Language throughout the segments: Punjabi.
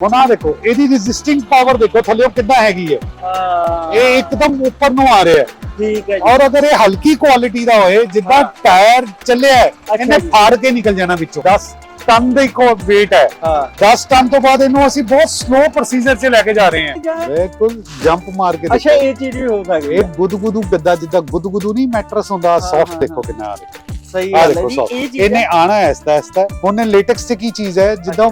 ਹੁਣ ਦੇਖੋ ਇਹਦੀ ਰੈਜ਼ਿਸਟਿੰਗ ਪਾਵਰ ਦੇਖੋ ਥੱਲੇ ਕਿੱਦਾਂ ਹੈਗੀ ਹੈ। ਇਹ ਇੱਕਦਮ ਉੱਪਰ ਨੂੰ ਆ ਰਿਹਾ ਹੈ। ਠੀਕ ਹੈ ਜੀ। ਔਰ ਅਗਰ ਇਹ ਹਲਕੀ ਕੁਆਲਿਟੀ ਦਾ ਹੋਏ ਜਿੱਦਾਂ। ਟਾਇਰ ਚੱਲਿਆ ਇਹਨੇ। ਫਾੜ ਕੇ ਨਿਕਲ ਜਾਣਾ ਵਿੱਚੋਂ। 10 ਟਨ ਦੇ ਕੋ weight ਹੈ। ਹਾਂ। 10 ਟਨ ਤੋਂ ਬਾਅਦ ਇਹਨੂੰ ਅਸੀਂ ਬਹੁਤ ਸਲੋ ਪ੍ਰੋਸੀਜਰ 'ਚ ਲੈ ਕੇ ਜਾ ਰਹੇ ਹਾਂ। ਬਿਲਕੁਲ ਜੰਪ ਮਾਰ ਕੇ ਅੱਛਾ ਇਹ ਚੀਜ਼ ਵੀ ਹੋ ਸਕਦੀ ਇਹ ਹੈ। ਗੁਦਗੁਦੂ ਗੱਦਾ ਜਿੱਦਾਂ ਗੁਦਗੁਦੂ ਨਹੀਂ ਮੈਟਰਸ ਹੁੰਦਾ ਸੌਫਟ ਦੇਖੋ। ਕਿੰਨਾ ਆ ਰਿਹਾ। ਸਹੀ ਹੈ ਇਹ ਇਹਨੇ ਆਣਾ ਹੈ ਐਸਤਾ ਐਸਤਾ ਉਹਨੇ ਲੇਟੈਕਸ ਤੇ ਕੀ ਚੀਜ਼ ਹੈ? ਜਿੱਦਾਂ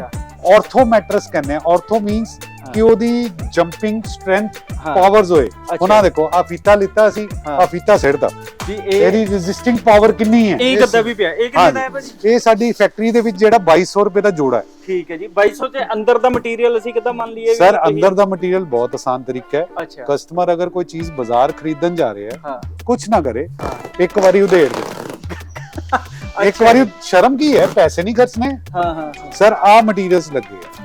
ਮੈਟਰਸ ਕਹਿੰਦੇ ਆ। Ortho means. ਕਿ ਉਹਦੀ ਜੰਪਿੰਗ ਸਟਰੈਂਥ। ਪਾਵਰਸ ਹੋਏ। ਉਹਨਾਂ ਦੇਖੋ ਆ ਫੀਤਾ ਲਿੱਤਾ ਸੀ। ਆ ਫੀਤਾ ਸਿੱਟਦਾ ਜੀ ਇਹ ਇਹਦੀ ਰੈਜ਼ਿਸਟਿੰਗ ਪਾਵਰ ਕਿੰਨੀ ਹੈ? ਇਹ ਗੱਦਾ ਵੀ ਪਿਆ। ਇਹ ਕਿੰਨੇ ਦਾ ਹੈ ਭਾਜੀ? ਇਹ ਸਾਡੀ ਫੈਕਟਰੀ ਦੇ ਵਿੱਚ ਜਿਹੜਾ 2200 ਰੁਪਏ ਦਾ ਜੋੜਾ ਹੈ। ਠੀਕ ਹੈ ਜੀ। 2200 ਤੇ ਅੰਦਰ ਦਾ ਮਟੀਰੀਅਲ ਅਸੀਂ ਕਿੱਦਾਂ ਮੰਨ ਲਈਏ ਸਰ ਅੰਦਰ ਦਾ ਮਟੀਰੀਅਲ ਬਹੁਤ ਆਸਾਨ ਤਰੀਕਾ ਹੈ। ਕਸਟਮਰ ਅਗਰ ਕੋਈ ਚੀਜ਼ ਬਾਜ਼ਾਰ ਖਰੀਦਣ ਜਾ ਰਿਹਾ ਹੈ ਕੁਝ ਨਾ ਕਰੇ। ਇੱਕ ਵਾਰੀ ਉਧੇੜ ਦੇ। ਇੱਕ ਵਾਰੀ ਸ਼ਰਮ ਕੀ ਹੈ? ਪੈਸੇ ਨਹੀਂ ਖਰਚਨੇ ਹਾਂ ਹਾਂ ਹਾਂ। ਸਰ ਆ ਮਟੀਰੀਅਲਸ ਲੱਗੇ ਆ।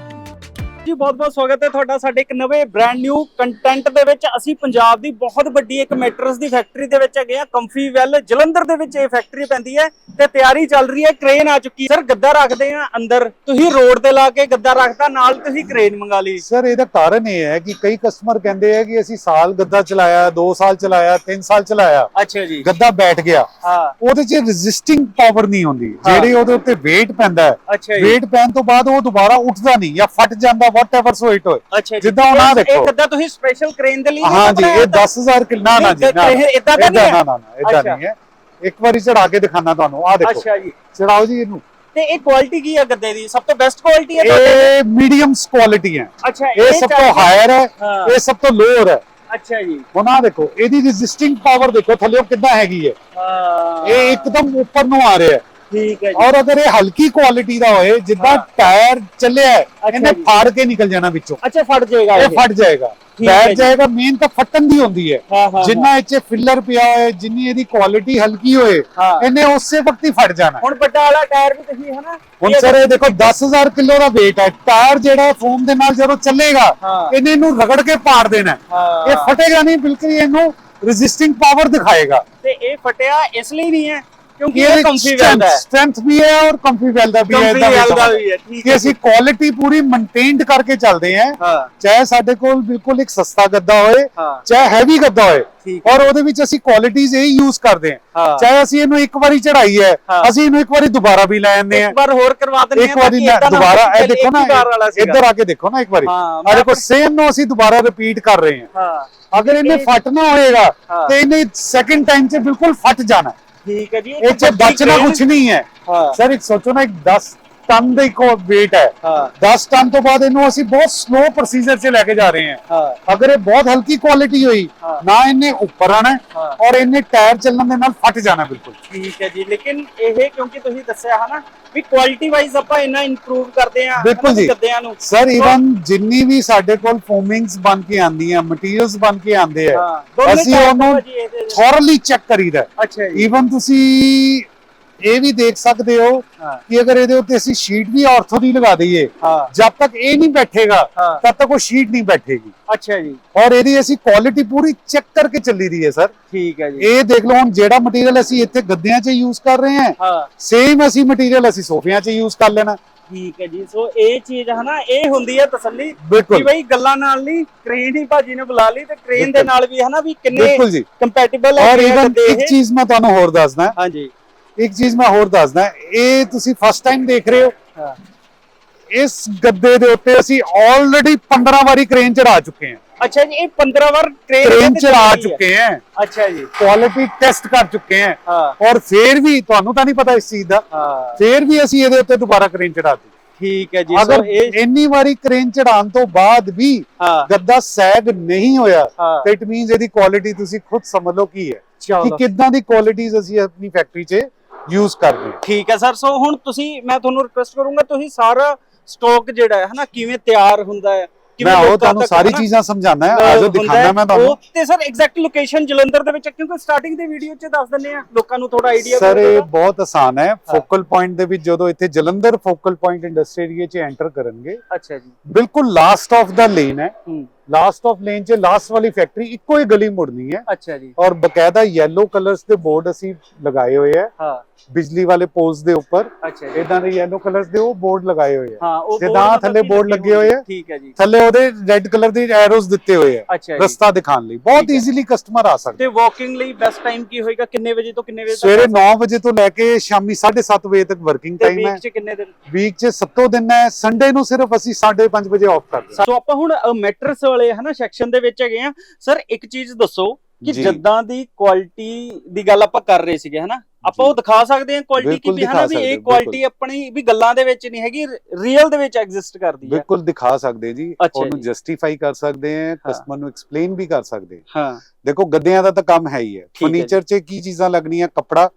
ਜੀ ਬਹੁਤ ਬਹੁਤ ਸਵਾਗਤ ਹੈ ਤੁਹਾਡਾ। ਸਾਡੇ ਇੱਕ ਨਵੇਂ ਬ੍ਰਾਂਡ ਨਿਊ ਕੰਟੈਂਟ ਦੇ ਵਿੱਚ ਅਸੀਂ ਪੰਜਾਬ ਦੀ ਬਹੁਤ ਵੱਡੀ ਇੱਕ ਮੈਟਰਸ ਦੀ ਫੈਕਟਰੀ ਦੇ ਵਿੱਚ ਹੈਗੇ ਆ ਕੰਫੀ ਵੈਲ ਜਲੰਧਰ ਦੇ ਵਿੱਚ ਇਹ ਫੈਕਟਰੀ ਪੈਂਦੀ ਹੈ ਤੇ ਤਿਆਰੀ ਚੱਲ ਰਹੀ ਹੈ। ਕ੍ਰੇਨ ਆ ਚੁੱਕੀ ਸਰ ਗੱਦਾ ਰੱਖਦੇ ਆ ਅੰਦਰ। ਤੁਸੀਂ ਰੋਡ ਤੇ ਲਾ ਕੇ ਗੱਦਾ ਰੱਖਤਾ ਨਾਲ ਤੁਸੀਂ ਕ੍ਰੇਨ ਮੰਗਾ ਲਈ। ਸਰ ਇਹਦਾ ਕਾਰਨ ਇਹ ਹੈ ਕਿ ਕਈ ਕਸਟਮਰ ਕਹਿੰਦੇ ਆ ਕਿ ਅਸੀਂ ਸਾਲ ਗੱਦਾ ਚਲਾਇਆ 2 ਸਾਲ ਚਲਾਇਆ 3 ਸਾਲ ਚਲਾਇਆ। ਅੱਛਾ ਜੀ। ਗੱਦਾ ਬੈਠ ਗਿਆ। ਹਾਂ। ਉਹਦੇ 'ਚ ਰੈਜ਼ਿਸਟਿੰਗ ਪਾਵਰ ਨਹੀਂ ਹੁੰਦੀ। ਜਿਹੜੀ ਉਹਦੇ ਉੱਤੇ weight ਪੈਂਦਾ ਹੈ। weight ਪੈਣ ਤੋਂ ਬਾਅਦ ਉਹ ਦੁਬਾਰਾ ਉੱਠਦਾ ਨਹੀਂ ਜਾਂ ਫਟ ਜਾਂਦਾ ਵਾਟਐਵਰ ਸੋ ਇਟ ਹੋਏ। ਜਿੱਦਾਂ ਆਹ ਇਹ- ਦੇਖੋ। ਇਹ ਗੱਦਾ ਤੁਸੀਂ ਸਪੈਸ਼ਲ ਕ੍ਰੇਨ ਦੇ ਲਈ ਹਾਂ ਜੀ ਇਹ ਤਾਂ? 10000 ਕਿਲੋ ਨਾ ਜੀ ਨਾ ਇਹ ਏਦਾਂ ਦਾ ਨਹੀਂ ਹੈ? ਨਾ ਨਾ ਇਦਾਂ। ਨਹੀਂ ਹੈ। ਇੱਕ ਵਾਰੀ ਚੜਾ ਕੇ ਦਿਖਾਣਾ ਤੁਹਾਨੂੰ। ਆਹ ਦੇਖੋ। ਅੱਛਾ ਜੀ। ਚੜਾਓ ਜੀ ਇਹਨੂੰ। ਤੇ ਇਹ ਕੁਆਲਿਟੀ ਕੀ ਹੈ ਗੱਦੇ ਦੀ? ਸਭ ਤੋਂ ਬੈਸਟ ਕੁਆਲਿਟੀ ਹੈ ਤੁਹਾਡੇ ਇਹ ਮੀਡੀਅਮਸ ਕੁਆਲਿਟੀ ਹੈ। ਅੱਛਾ ਇਹ ਸਭ ਤੋਂ ਹਾਇਰ ਹੈ। ਇਹ ਸਭ ਤੋਂ ਲੋਅਰ ਹੈ। ਅੱਛਾ ਜੀ। ਹੁਣ ਆਹ ਦੇਖੋ ਇਹਦੀ ਰੈਜ਼ਿਸਟਿੰਗ ਪਾਵਰ ਦੇਖੋ ਥੱਲੇ ਕਿੱਦਾਂ ਹੈਗੀ ਹੈ। ਹਾਂ। ਇਹ ਇੱਕਦਮ ਉੱਪਰ ਨੂੰ ਆ ਰਿਹਾ ਹੈ। ਠੀਕ ਹੈ ਜੀ ਔਰ ਅਗਰ ਇਹ ਹਲਕੀ ਕੁਆਲਿਟੀ ਦਾ ਹੋਏ ਜਿੱਦਾਂ। ਟਾਇਰ ਚੱਲਿਆ ਇਹਨੇ। ਫਾੜ ਕੇ ਨਿਕਲ ਜਾਣਾ ਵਿੱਚੋਂ ਅੱਛਾ ਫਟ ਜਾਏਗਾ ਇਹ ਫਟ ਜਾਏਗਾ ਬੈਠ। ਜਾਏਗਾ ਮੇਨ ਤਾਂ ਫਟਣ ਦੀ ਹੁੰਦੀ ਹੈ ਜਿੰਨਾ 'ਚ ਫਿਲਰ ਪਿਆ ਹੋਏ ਜਿੰਨੀ ਇਹਦੀ ਕੁਆਲਿਟੀ ਹਲਕੀ ਹੋਏ। ਇਹਨੇ ਉਸੇ ਵਕਤ ਹੀ ਫਟ ਜਾਣਾ ਹੁਣ ਵੱਡਾ ਵਾਲਾ ਟਾਇਰ ਵੀ ਤੁਸੀਂ ਹਨਾ ਹੁਣ ਸਰ ਇਹ ਦੇਖੋ 10000 ਕਿਲੋ ਦਾ weight ਹੈ ਟਾਇਰ ਜਿਹੜਾ ਫੋਮ ਦੇ ਨਾਲ ਜਦੋਂ ਚੱਲੇਗਾ। ਇਹਨੇ ਇਹਨੂੰ ਰਗੜ ਕੇ ਪਾੜ ਦੇਣਾ। ਇਹ ਫਟੇਗਾ ਨਹੀਂ ਬਿਲਕੁਲ ਇਹਨੂੰ ਰੈਜ਼ਿਸਟਿੰਗ ਪਾਵਰ ਦਿਖਾਏਗਾ ਤੇ ਇਹ ਫਟਿਆ ਇਸ ਲਈ ਨਹੀਂ ਹੈ ਕਿਉਂਕਿ ਇਹ ਕੰਫੀ ਵੈਲਦਾ ਹੈ। ਸਟਰੈਂਥ ਵੀ ਹੈ ਔਰ ਕੰਫੀ ਵੈਲ ਦਾ ਵੀ ਹੈ ਕੰਫੀ ਸਮਝ। ਵੀ ਹੈ ਠੀਕ ਕਿ ਹੈ। ਅਸੀਂ ਕੁਆਲਿਟੀ ਪੂਰੀ ਮੇਨਟੇਨਡ ਕਰਕੇ ਚੱਲਦੇ ਹਾਂ। ਚਾਹੇ ਸਾਡੇ ਕੋਲ ਬਿਲਕੁਲ ਇੱਕ ਸਸਤਾ ਗੱਦਾ ਹੋਏ ਚਾਹੇ ਹੈਵੀ ਗੱਦਾ ਹੋਏ ਔਰ ਉਹਦੇ ਵਿੱਚ ਅਸੀਂ ਕੁਆਲਿਟੀਆਂ ਇਹ ਯੂਜ਼ ਕਰਦੇ ਹਾਂ। ਚਾਹੇ ਅਸੀਂ ਇਹਨੂੰ ਇੱਕ ਵਾਰੀ ਚੜਾਈ ਹੈ। ਅਸੀਂ ਇਹਨੂੰ ਇੱਕ ਵਾਰੀ ਦੁਬਾਰਾ ਵੀ ਲੈ ਆਉਂਦੇ ਹਾਂ। ਇੱਕ ਵਾਰ ਹੋਰ ਕਰਵਾ ਦਿੰਦੇ ਇੱਕ ਵਾਰੀ ਦੁਬਾਰਾ ਇਹ ਦੇਖੋ ਨਾ ਇੱਧਰ ਆ ਕੇ ਦੇਖੋ ਨਾ ਇੱਕ ਵਾਰੀ। ਆ ਦੇਖੋ ਸੇਮ ਨੂੰ ਅਸੀਂ ਦੁਬਾਰਾ ਰਿਪੀਟ ਕਰ ਰਹੇ ਹਾਂ। ਅਗਰ ਇਹਨੇ ਇਹ- ਫਟਣਾ ਹੋਏਗਾ। ਤੇ ਇਹਨੇ ਸੈਕਿੰਡ ਟਾਈਮ 'ਚ ਬਿਲਕੁਲ ਫਟ ਜਾਣਾ। ਠੀਕ ਹੈ ਜੀ। ਇਹ 'ਚ ਬਚਣਾ ਕੁਝ ਨਹੀਂ ਹੈ। ਹਾਂ। ਸਰ ਇੱਕ ਸੋਚੋ ਨਾ ਇੱਕ 10 ਟਨ ਦਾ ਇੱਕ weight ਹੈ ਹਾਂ 10 ਟਨ ਤੋਂ ਬਾਅਦ ਇਹਨੂੰ ਅਸੀਂ ਬਹੁਤ ਸਲੋ ਪ੍ਰੋਸੀਜਰ 'ਚ ਲੈ ਕੇ ਜਾ ਰਹੇ ਹਾਂ ਅਗਰ ਇਹ ਬਹੁਤ ਹਲਕੀ ਕੁਆਲਿਟੀ ਹੋਈ। ਨਾ ਇਹਨੇ ਉੱਪਰ ਆਣਾ। ਔਰ ਇਹਨੇ ਟਾਇਰ ਚੱਲਣ ਦੇ ਨਾਲ ਫਟ ਜਾਣਾ ਬਿਲਕੁਲ ਠੀਕ ਹੈ ਜੀ ਲੇਕਿਨ ਇਹ ਕਿਉਂਕਿ ਤੁਸੀਂ ਦੱਸਿਆ ਹਨਾ ਵੀ ਕੁਆਲਿਟੀ ਵਾਈਜ਼ ਆਪਾਂ ਇੰਨਾ ਇੰਪਰੂਵ ਕਰਦੇ ਆ ਬਿਲਕੁਲ ਜੀ। ਸਰ ਇਵਨ ਜਿੰਨੀ ਵੀ ਸਾਡੇ ਕੋਲ ਫੋਮਿੰਗਸ ਬਣ ਕੇ ਆਂਦੀਆਂ ਮਟੀਰੀਅਲਸ ਬਣ ਕੇ ਆਂਦੇ ਆ ਅਸੀਂ ਉਹਨੂੰ। ਥੋਰਲੀ ਚੈੱਕ ਕਰੀਦਾ ਅੱਛਾ ਜੀ ਇਵਨ ਤੁਸੀਂ ਇਹ ਵੀ ਦੇਖ ਸਕਦੇ ਹੋ ਹਾਂ। ਕਿ ਅਗਰ ਇਹਦੇ ਉੱਤੇ ਅਸੀਂ ਸ਼ੀਟ ਵੀ ਆਰਥੋ ਦੀ ਲਗਾ ਦਈਏ ਹਾਂ। ਜਦ ਤੱਕ ਇਹ ਨਹੀਂ ਬੈਠੇਗਾ ਹਾਂ। ਤਦ ਤੱਕ ਉਹ ਸ਼ੀਟ ਨਹੀਂ ਬੈਠੇਗੀ। ਅੱਛਾ ਜੀ। ਔਰ ਇਹਦੀ ਅਸੀਂ ਕੁਆਲਿਟੀ ਪੂਰੀ ਚੈੱਕ ਕਰਕੇ ਚੱਲੀ ਦੀ ਹੈ ਸਰ ਠੀਕ ਹੈ ਜੀ। ਇਹ ਦੇਖ ਲਓ ਹੁਣ ਜਿਹੜਾ ਮਟੀਰੀਅਲ ਅਸੀਂ ਇੱਥੇ ਗੱਦਿਆਂ 'ਚ ਯੂਜ਼ ਕਰ ਰਹੇ ਹਾਂ ਹਾਂ। ਸੇਮ ਅਸੀਂ ਮਟੀਰੀਅਲ ਅਸੀਂ ਸੋਫਿਆਂ 'ਚ ਯੂਜ਼ ਕਰ ਲੈਣਾ। ਠੀਕ ਹੈ ਜੀ। ਸੋ ਇਹ ਚੀਜ਼ ਹਨਾ ਇਹ ਹੁੰਦੀ ਹੈ ਤਸੱਲੀ ਕਿ ਬਈ ਗੱਲਾਂ ਨਾਲ ਨਹੀਂ ਕ੍ਰੇਨ ਹੀ ਭਾਜੀ ਨੇ ਬੁਲਾ ਲਈ ਤੇ ਕ੍ਰੇਨ ਦੇ। ਨਾਲ ਵੀ ਹਨਾ ਵੀ ਕਿੰਨੇ ਕੰਪੈਟੀਬਲ ਔਰ ਹੈ ਇਵਨ ਇੱਕ ਚੀਜ਼ ਮੈਂ ਤੁਹਾਨੂੰ ਹੋਰ ਦੱਸਦਾ। ਹਾਂਜੀ। ਇੱਕ ਚੀਜ਼ ਮੈਂ ਹੋਰ ਦੱਸਦਾ ਇਹ ਤੁਸੀਂ ਫਸਟ ਟਾਈਮ ਦੇਖ ਰਹੇ ਹੋ। ਇਸ ਗੱਦੇ ਦੇ ਉੱਤੇ ਅਸੀਂ ਆਲਰੇਡੀ 15 ਵਾਰੀ ਕ੍ਰੇਨ ਚੜਾ ਚੁੱਕੇ ਹਾਂ। ਅੱਛਾ ਜੀ ਇਹ 15 ਵਾਰ ਕ੍ਰੇਨ ਚੜਾ ਚੁੱਕੇ ਹਾਂ। ਅੱਛਾ ਜੀ। ਕੁਆਲਿਟੀ ਟੈਸਟ ਕਰ ਚੁੱਕੇ ਹਾਂ। ਔਰ ਫੇਰ ਵੀ ਤੁਹਾਨੂੰ ਤਾਂ ਨਹੀਂ ਪਤਾ ਇਸ ਚੀਜ਼ ਦਾ। ਫੇਰ ਵੀ ਅਸੀਂ ਇਹਦੇ ਉੱਤੇ ਦੁਬਾਰਾ ਕ੍ਰੇਨ ਚੜਾਤੀ ਠੀਕ ਹੈ ਜੀ ਸੋ ਇਹ ਇੰਨੀ ਵਾਰੀ ਕ੍ਰੇਨ ਚੜਾਉਣ ਤੋਂ ਬਾਅਦ ਵੀ ਗੱਦਾ ਸੈਗ ਨਹੀਂ ਹੋਇਆ ਤੇ ਇਟ ਮੀਨਸ ਇਹਦੀ ਕੁਆਲਿਟੀ ਤੁਸੀਂ ਖੁਦ ਸਮਝ ਲਓ ਕੀ ਹੈ। ਕਿ ਕਿੱਦਾਂ ਦੀ ਕੁਆਲਿਟੀਜ਼ ਅਸੀਂ ਆਪਣੀ ਫੈਕਟਰੀ 'ਚ ਯੂਜ਼ ਕਰਦੇ ਹਾਂ। ਠੀਕ ਹੈ ਸਰ ਸੋ ਹੁਣ ਤੁਸੀਂ ਮੈਂ ਤੁਹਾਨੂੰ ਰਿਕੁਐਸਟ ਕਰੂੰਗਾ ਤੁਸੀਂ ਸਾਰਾ ਸਟਾਕ ਜਿਹੜਾ ਹੈ ਹਨਾ ਕਿਵੇਂ ਤਿਆਰ ਹੁੰਦਾ ਹੈ ਮੈਂ ਉਹ ਤੁਹਾਨੂੰ ਸਾਰੀ ਚੀਜ਼ਾਂ ਸਮਝਾਣਾ ਹੈ ਆਜੋ ਦਿਖਾਣਾ। ਮੈਂ ਤੁਹਾਨੂੰ। ਤੇ ਸਰ ਐਗਜ਼ੈਕਟ ਲੋਕੇਸ਼ਨ ਜਲੰਧਰ ਦੇ ਵਿੱਚ ਹੈ, ਕਿਉਂਕਿ ਸਟਾਰਟਿੰਗ ਦੇ ਵੀਡੀਓ 'ਚ ਦੱਸ ਦਿੰਨੇ ਆ ਲੋਕਾਂ ਨੂੰ ਥੋੜਾ ਆਈਡੀਆ ਸਰ ਇਹ ਬਹੁਤ ਆਸਾਨ ਹੈ। ਫੋਕਲ ਪੁਆਇੰਟ ਦੇ ਵਿੱਚ ਜਦੋਂ ਇੱਥੇ Jalandhar focal point industry area 'ਚ ਐਂਟਰ ਕਰਨਗੇ ਅੱਛਾ ਜੀ। ਬਿਲਕੁਲ ਲਾਸਟ ਆਫ ਦਾ ਲੇਨ ਹੂੰ। ਲਾਸਟ ਆਫ ਲੇਨ 'ਚ ਲਾਸਟ ਵਾਲੀ ਫੈਕਟਰੀ ਇੱਕੋ ਹੀ ਗਲੀ ਮੁੜਨੀ ਹੈ। ਅੱਛਾ ਜੀ। ਔਰ ਬਕਾਇਦਾ ਯੈਲੋ ਕਲਰਸ ਦੇ ਬੋਰਡ ਅਸੀਂ ਲਗਾਏ ਹੋਏ ਆ ਹਾਂ। ਬਿਜਲੀ ਵਾਲੇ ਪੋਲਸ ਦੇ ਉੱਪਰ। ਅੱਛਾ ਜੀ। ਇਦਾਂ ਦੇ ਯੈਲੋ ਕਲਰਸ ਦੇ ਉਹ ਬੋਰਡ ਲਗਾਏ ਹੋਏ ਆ ਹਾਂ ਉਹ ਜਿੱਦਾਂ ਥੱਲੇ ਕਿ ਲੱਗੇ ਹੋਏ ਆ। ਠੀਕ ਹੈ ਜੀ। ਥੱਲੇ ਉਹਦੇ ਰੈੱਡ ਕਲਰ ਦੀ ਐਰੋਜ਼ ਦਿੱਤੇ ਹੋਏ ਆ ਰਸਤਾ ਦਿਖਾਉਣ ਲਈ। ਬਹੁਤ। ਈਜ਼ੀਲੀ ਕਸਟਮਰ ਆ ਸਕਦਾ। ਤੇ ਵਾਕਿੰਗ ਲਈ ਬੈਸਟ ਟਾਈਮ ਕੀ ਹੋਏਗਾ? ਕਿੰਨੇ ਵਜੇ ਤੋਂ ਕਿੰਨੇ ਵਜੇ ਤੱਕ? ਸਵੇਰੇ 9 ਵਜੇ ਤੋਂ ਲੈ ਕੇ ਸ਼ਾਮੀ 7:30 ਵਜੇ ਤੱਕ ਵਰਕਿੰਗ ਟਾਈਮ ਹੈ। ਵੀਕ ਚ ਕਿੰਨੇ ਦਿਨ? ਵੀਕ 'ਚ ਸੱਤੋਂ ਦਿਨ ਹੈ। ਸੰਡੇ ਨੂੰ ਸਿਰਫ ਅਸੀਂ 5:30 ਵਜੇ ਆਫ ਕਰਦੇ ਹਾਂ। ਸੋ ਆਪਾਂ ਹੁਣ ਮੈਟਰਸ ਵਾਲੇ ਹਨਾ ਸੈਕਸ਼ਨ ਦੇ ਵਿੱਚ ਹੈਗੇ ਆ। ਸਰ ਇੱਕ ਚੀਜ਼ ਦੱਸੋ ਕਿ। ਜਿੱਦਾਂ ਦੀ ਕੁਆਲਿਟੀ ਦੀ ਗੱਲ ਆਪਾਂ ਕਰ ਰਹੇ ਸੀਗੇ ਹਨਾ। ਆਪਾਂ ਉਹ ਦਿਖਾ ਸਕਦੇ ਹਾਂ ਕੁਆਲਿਟੀ ਕੀ ਵੀ ਹਨਾ ਵੀ ਇਹ ਕੁਆਲਿਟੀ ਆਪਣੀ ਵੀ ਗੱਲਾਂ ਦੇ ਵਿੱਚ ਨਹੀਂ ਹੈਗੀ ਰੀਅਲ ਦੇ ਵਿੱਚ ਐਗਜ਼ਿਸਟ ਕਰਦੀ ਹੈ ਬਿਲਕੁਲ ਦਿਖਾ ਸਕਦੇ ਜੀ। ਉਹਨੂੰ। ਜਸਟੀਫਾਈ ਕਰ ਸਕਦੇ ਹਾਂ। ਕਸਟਮਰ ਨੂੰ ਐਕਸਪਲੇਨ ਵੀ ਕਰ ਸਕਦੇ ਹਾਂ। ਹਾਂ। ਦੇਖੋ ਗੱਦਿਆਂ ਦਾ ਤਾਂ ਕੰਮ ਹੈ ਹੀ ਹੈ। ਫਰਨੀਚਰ 'ਚ ਕੀ ਚੀਜ਼ਾਂ ਲੱਗਣੀਆਂ? ਕੱਪੜਾ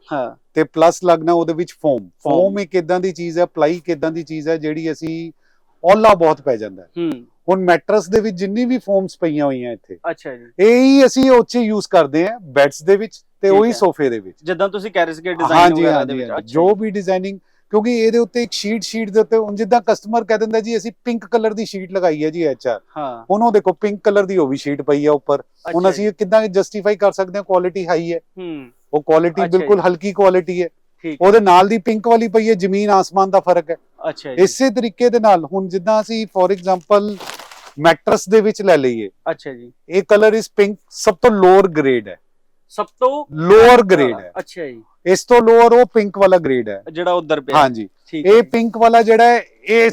ਤੇ ਪਲੱਸ ਲੱਗਣਾ ਉਹਦੇ ਵਿੱਚ ਫੋਮ। ਫੋਮ ਇੱਕ ਇਦਾਂ ਦੀ ਚੀਜ਼ ਹੈ ਪਲਾਈ ਇੱਕ ਇਦਾਂ ਦੀ ਚੀਜ਼ ਹੈ ਜਿਹੜੀ ਅਸੀਂ ਔਲਾ ਬਹੁਤ ਪੈ ਜਾਂਦਾ ਹੈ। ਹੁਣ ਮੈਟਰਸ ਦੇ ਵਿੱਚ ਜਿੰਨੀ ਵੀ ਫੋਮਸ ਪਈਆਂ ਹੋਈਆਂ ਇੱਥੇ ਅੱਛਾ ਜੀ। ਇਹ ਹੀ ਅਸੀਂ ਉੱਚੇ ਯੂਜ਼ ਕਰਦੇ ਹਾਂ ਬੈੱਡਸ ਦੇ ਵਿੱਚ ਤੇ ਉਹੀ। ਸੋਫੇ ਦੇ ਵਿੱਚ। ਜਿੱਦਾਂ ਤੁਸੀਂ ਸੀਗੇ ਡਿਜ਼ਾਈਨ ਵਗੈਰਾ ਦੇ ਵਿੱਚ ਜੋ। ਵੀ ਡਿਜ਼ਾਈਨਿੰਗ ਕਿਉਂਕਿ ਇਹਦੇ ਉੱਤੇ ਇੱਕ ਸ਼ੀਟ ਸ਼ੀਟ ਦੇ ਉੱਤੇ ਹੁਣ ਜਿੱਦਾਂ ਕਸਟਮਰ ਕਹਿ ਦਿੰਦਾ ਜੀ ਅਸੀਂ ਪਿੰਕ ਕਲਰ ਦੀ ਸ਼ੀਟ ਲਗਾਈ ਹੈ ਜੀ ਐਚਆਰ ਹਾਂ। ਹੁਣ ਉਹ ਦੇਖੋ ਪਿੰਕ ਕਲਰ ਦੀ ਉਹ ਵੀ ਸ਼ੀਟ ਪਈ ਹੈ ਉੱਪਰ। ਹੁਣ ਅਸੀਂ ਕਿੱਦਾਂ ਜਸਟੀਫਾਈ ਕਰ ਸਕਦੇ ਹਾਂ ਕੁਆਲਿਟੀ ਹਾਈ ਹੈ। ਹੂੰ। ਉਹ ਕੁਆਲਿਟੀ ਬਿਲਕੁਲ। ਹਲਕੀ ਕੁਆਲਿਟੀ ਹੈ। ਉਹਦੇ ਨਾਲ ਦੀ ਪਿੰਕ ਵਾਲੀ ਪਈ ਹੈ ਜ਼ਮੀਨ ਆਸਮਾਨ ਦਾ ਫ਼ਰਕ ਹੈ। ਅੱਛਾ ਜੀ। ਇਸੇ ਤਰੀਕੇ ਦੇ ਨਾਲ ਹੁਣ ਜਿੱਦਾਂ ਅਸੀਂ ਫੋਰ ਐਗਜ਼ਾਮਪਲ ਮੈਟਰਸ ਦੇ ਵਿੱਚ ਲੈ ਲਈਏ। ਅੱਛਾ ਜੀ। ਇਹ ਕਲਰ ਇਸ ਪਿੰਕ ਸਭ ਤੋਂ ਲੋਅਰ ਗ੍ਰੇਡ ਹੈ। ਸਭ ਤੋਂ ਲੋਅਰ ਗ੍ਰੇਡ ਹੈ। ਅੱਛਾ ਜੀ। ਇਸ ਤੋਂ ਲੋਅਰ ਉਹ ਪਿੰਕ ਵਾਲਾ ਗ੍ਰੇਡ ਹੈ। ਜਿਹੜਾ ਉਧਰ ਪਿਆ। ਹਾਂਜੀ। ਇਹ ਪਿੰਕ ਵਾਲਾ ਜਿਹੜਾ ਹੈ ਇਹ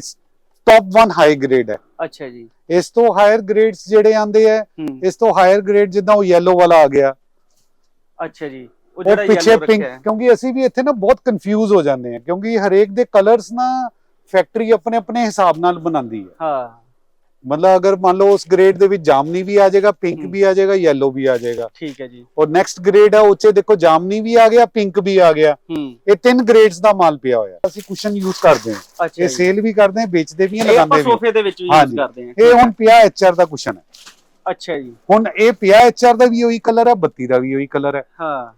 ਟੌਪ 1 ਹਾਈ ਗ੍ਰੇਡ ਹੈ। ਅੱਛਾ ਜੀ। ਇਸ ਤੋਂ ਹਾਇਰ ਗ੍ਰੇਡਸ ਜਿਹੜੇ ਆਂਦੇ ਆ ਇਸ ਤੋਂ ਹਾਇਰ ਗ੍ਰੇਡ ਜਿੱਦਾਂ ਉਹ yellow ਵਾਲਾ ਆ ਗਿਆ। ਅੱਛਾ ਜੀ। ਉਹ ਜਿਹੜਾ ਪਿੱਛੇ ਪਿੰਕ। ਕਿਉਂਕਿ ਅਸੀਂ ਵੀ ਇੱਥੇ ਨਾ ਬਹੁਤ ਕਨਫਿਊਜ਼ ਹੋ ਜਾਂਦੇ ਆ ਕਿਉਂਕਿ ਹਰੇਕ ਦੇ ਕਲਰਸ ਨਾ ਫੈਕਟਰੀ ਆਪਣੇ ਆਪਣੇ ਹਿਸਾਬ ਨਾਲ ਬਣਾਉਂਦੀ ਹੈ। ਹਾਂ। ਮਤਲਬ ਅਗਰ ਮੰਨ ਲਓ ਉਸ ਗ੍ਰੇਡ ਦੇ ਵਿੱਚ ਜਾਮਨੀ ਵੀ ਆ ਜਾਏਗਾ ਪਿੰਕ। ਵੀ ਆ ਜਾਏਗਾ yellow ਵੀ ਆ ਜਾਏਗਾ। ਠੀਕ ਹੈ ਜੀ। ਔਰ ਨੈਕਸਟ ਗ੍ਰੇਡ ਹੈ ਉੱਚੇ ਦੇਖੋ ਜਾਮਨੀ ਵੀ ਆ ਗਿਆ ਪਿੰਕ ਵੀ ਆ ਗਿਆ। ਇਹ ਤਿੰਨ ਗ੍ਰੇਡਸ ਦਾ ਮਾਲ ਪਿਆ ਹੋਇਆ। ਅਸੀਂ ਕੁਸ਼ਨ ਯੂਜ਼ ਕਰਦੇ ਹਾਂ। ਇਹ ਸੇਲ ਵੀ ਕਰਦੇ ਹਾਂ ਵੇਚਦੇ ਵੀ ਹਾਂ ਇਹ ਲਗਾਉਂਦੇ ਵੀ ਹਾਂ। ਸੋਫੇ ਦੇ ਵਿੱਚ ਵੀ ਯੂਜ਼। ਕਰਦੇ ਹਾਂ। ਇਹ ਹੁਣ ਪਿਆ ਐਚਆਰ ਦਾ ਕੁਸ਼ਨ ਹੈ। ਅੱਛਾ ਜੀ। ਹੁਣ ਇਹ ਪਿਆ ਐਚਆਰ ਦਾ ਵੀ ਉਹੀ ਕਲਰ ਹੈ ਬੱਤੀ ਦਾ ਵੀ ਉਹੀ ਕਲਰ ਹੈ। ਹਾਂ।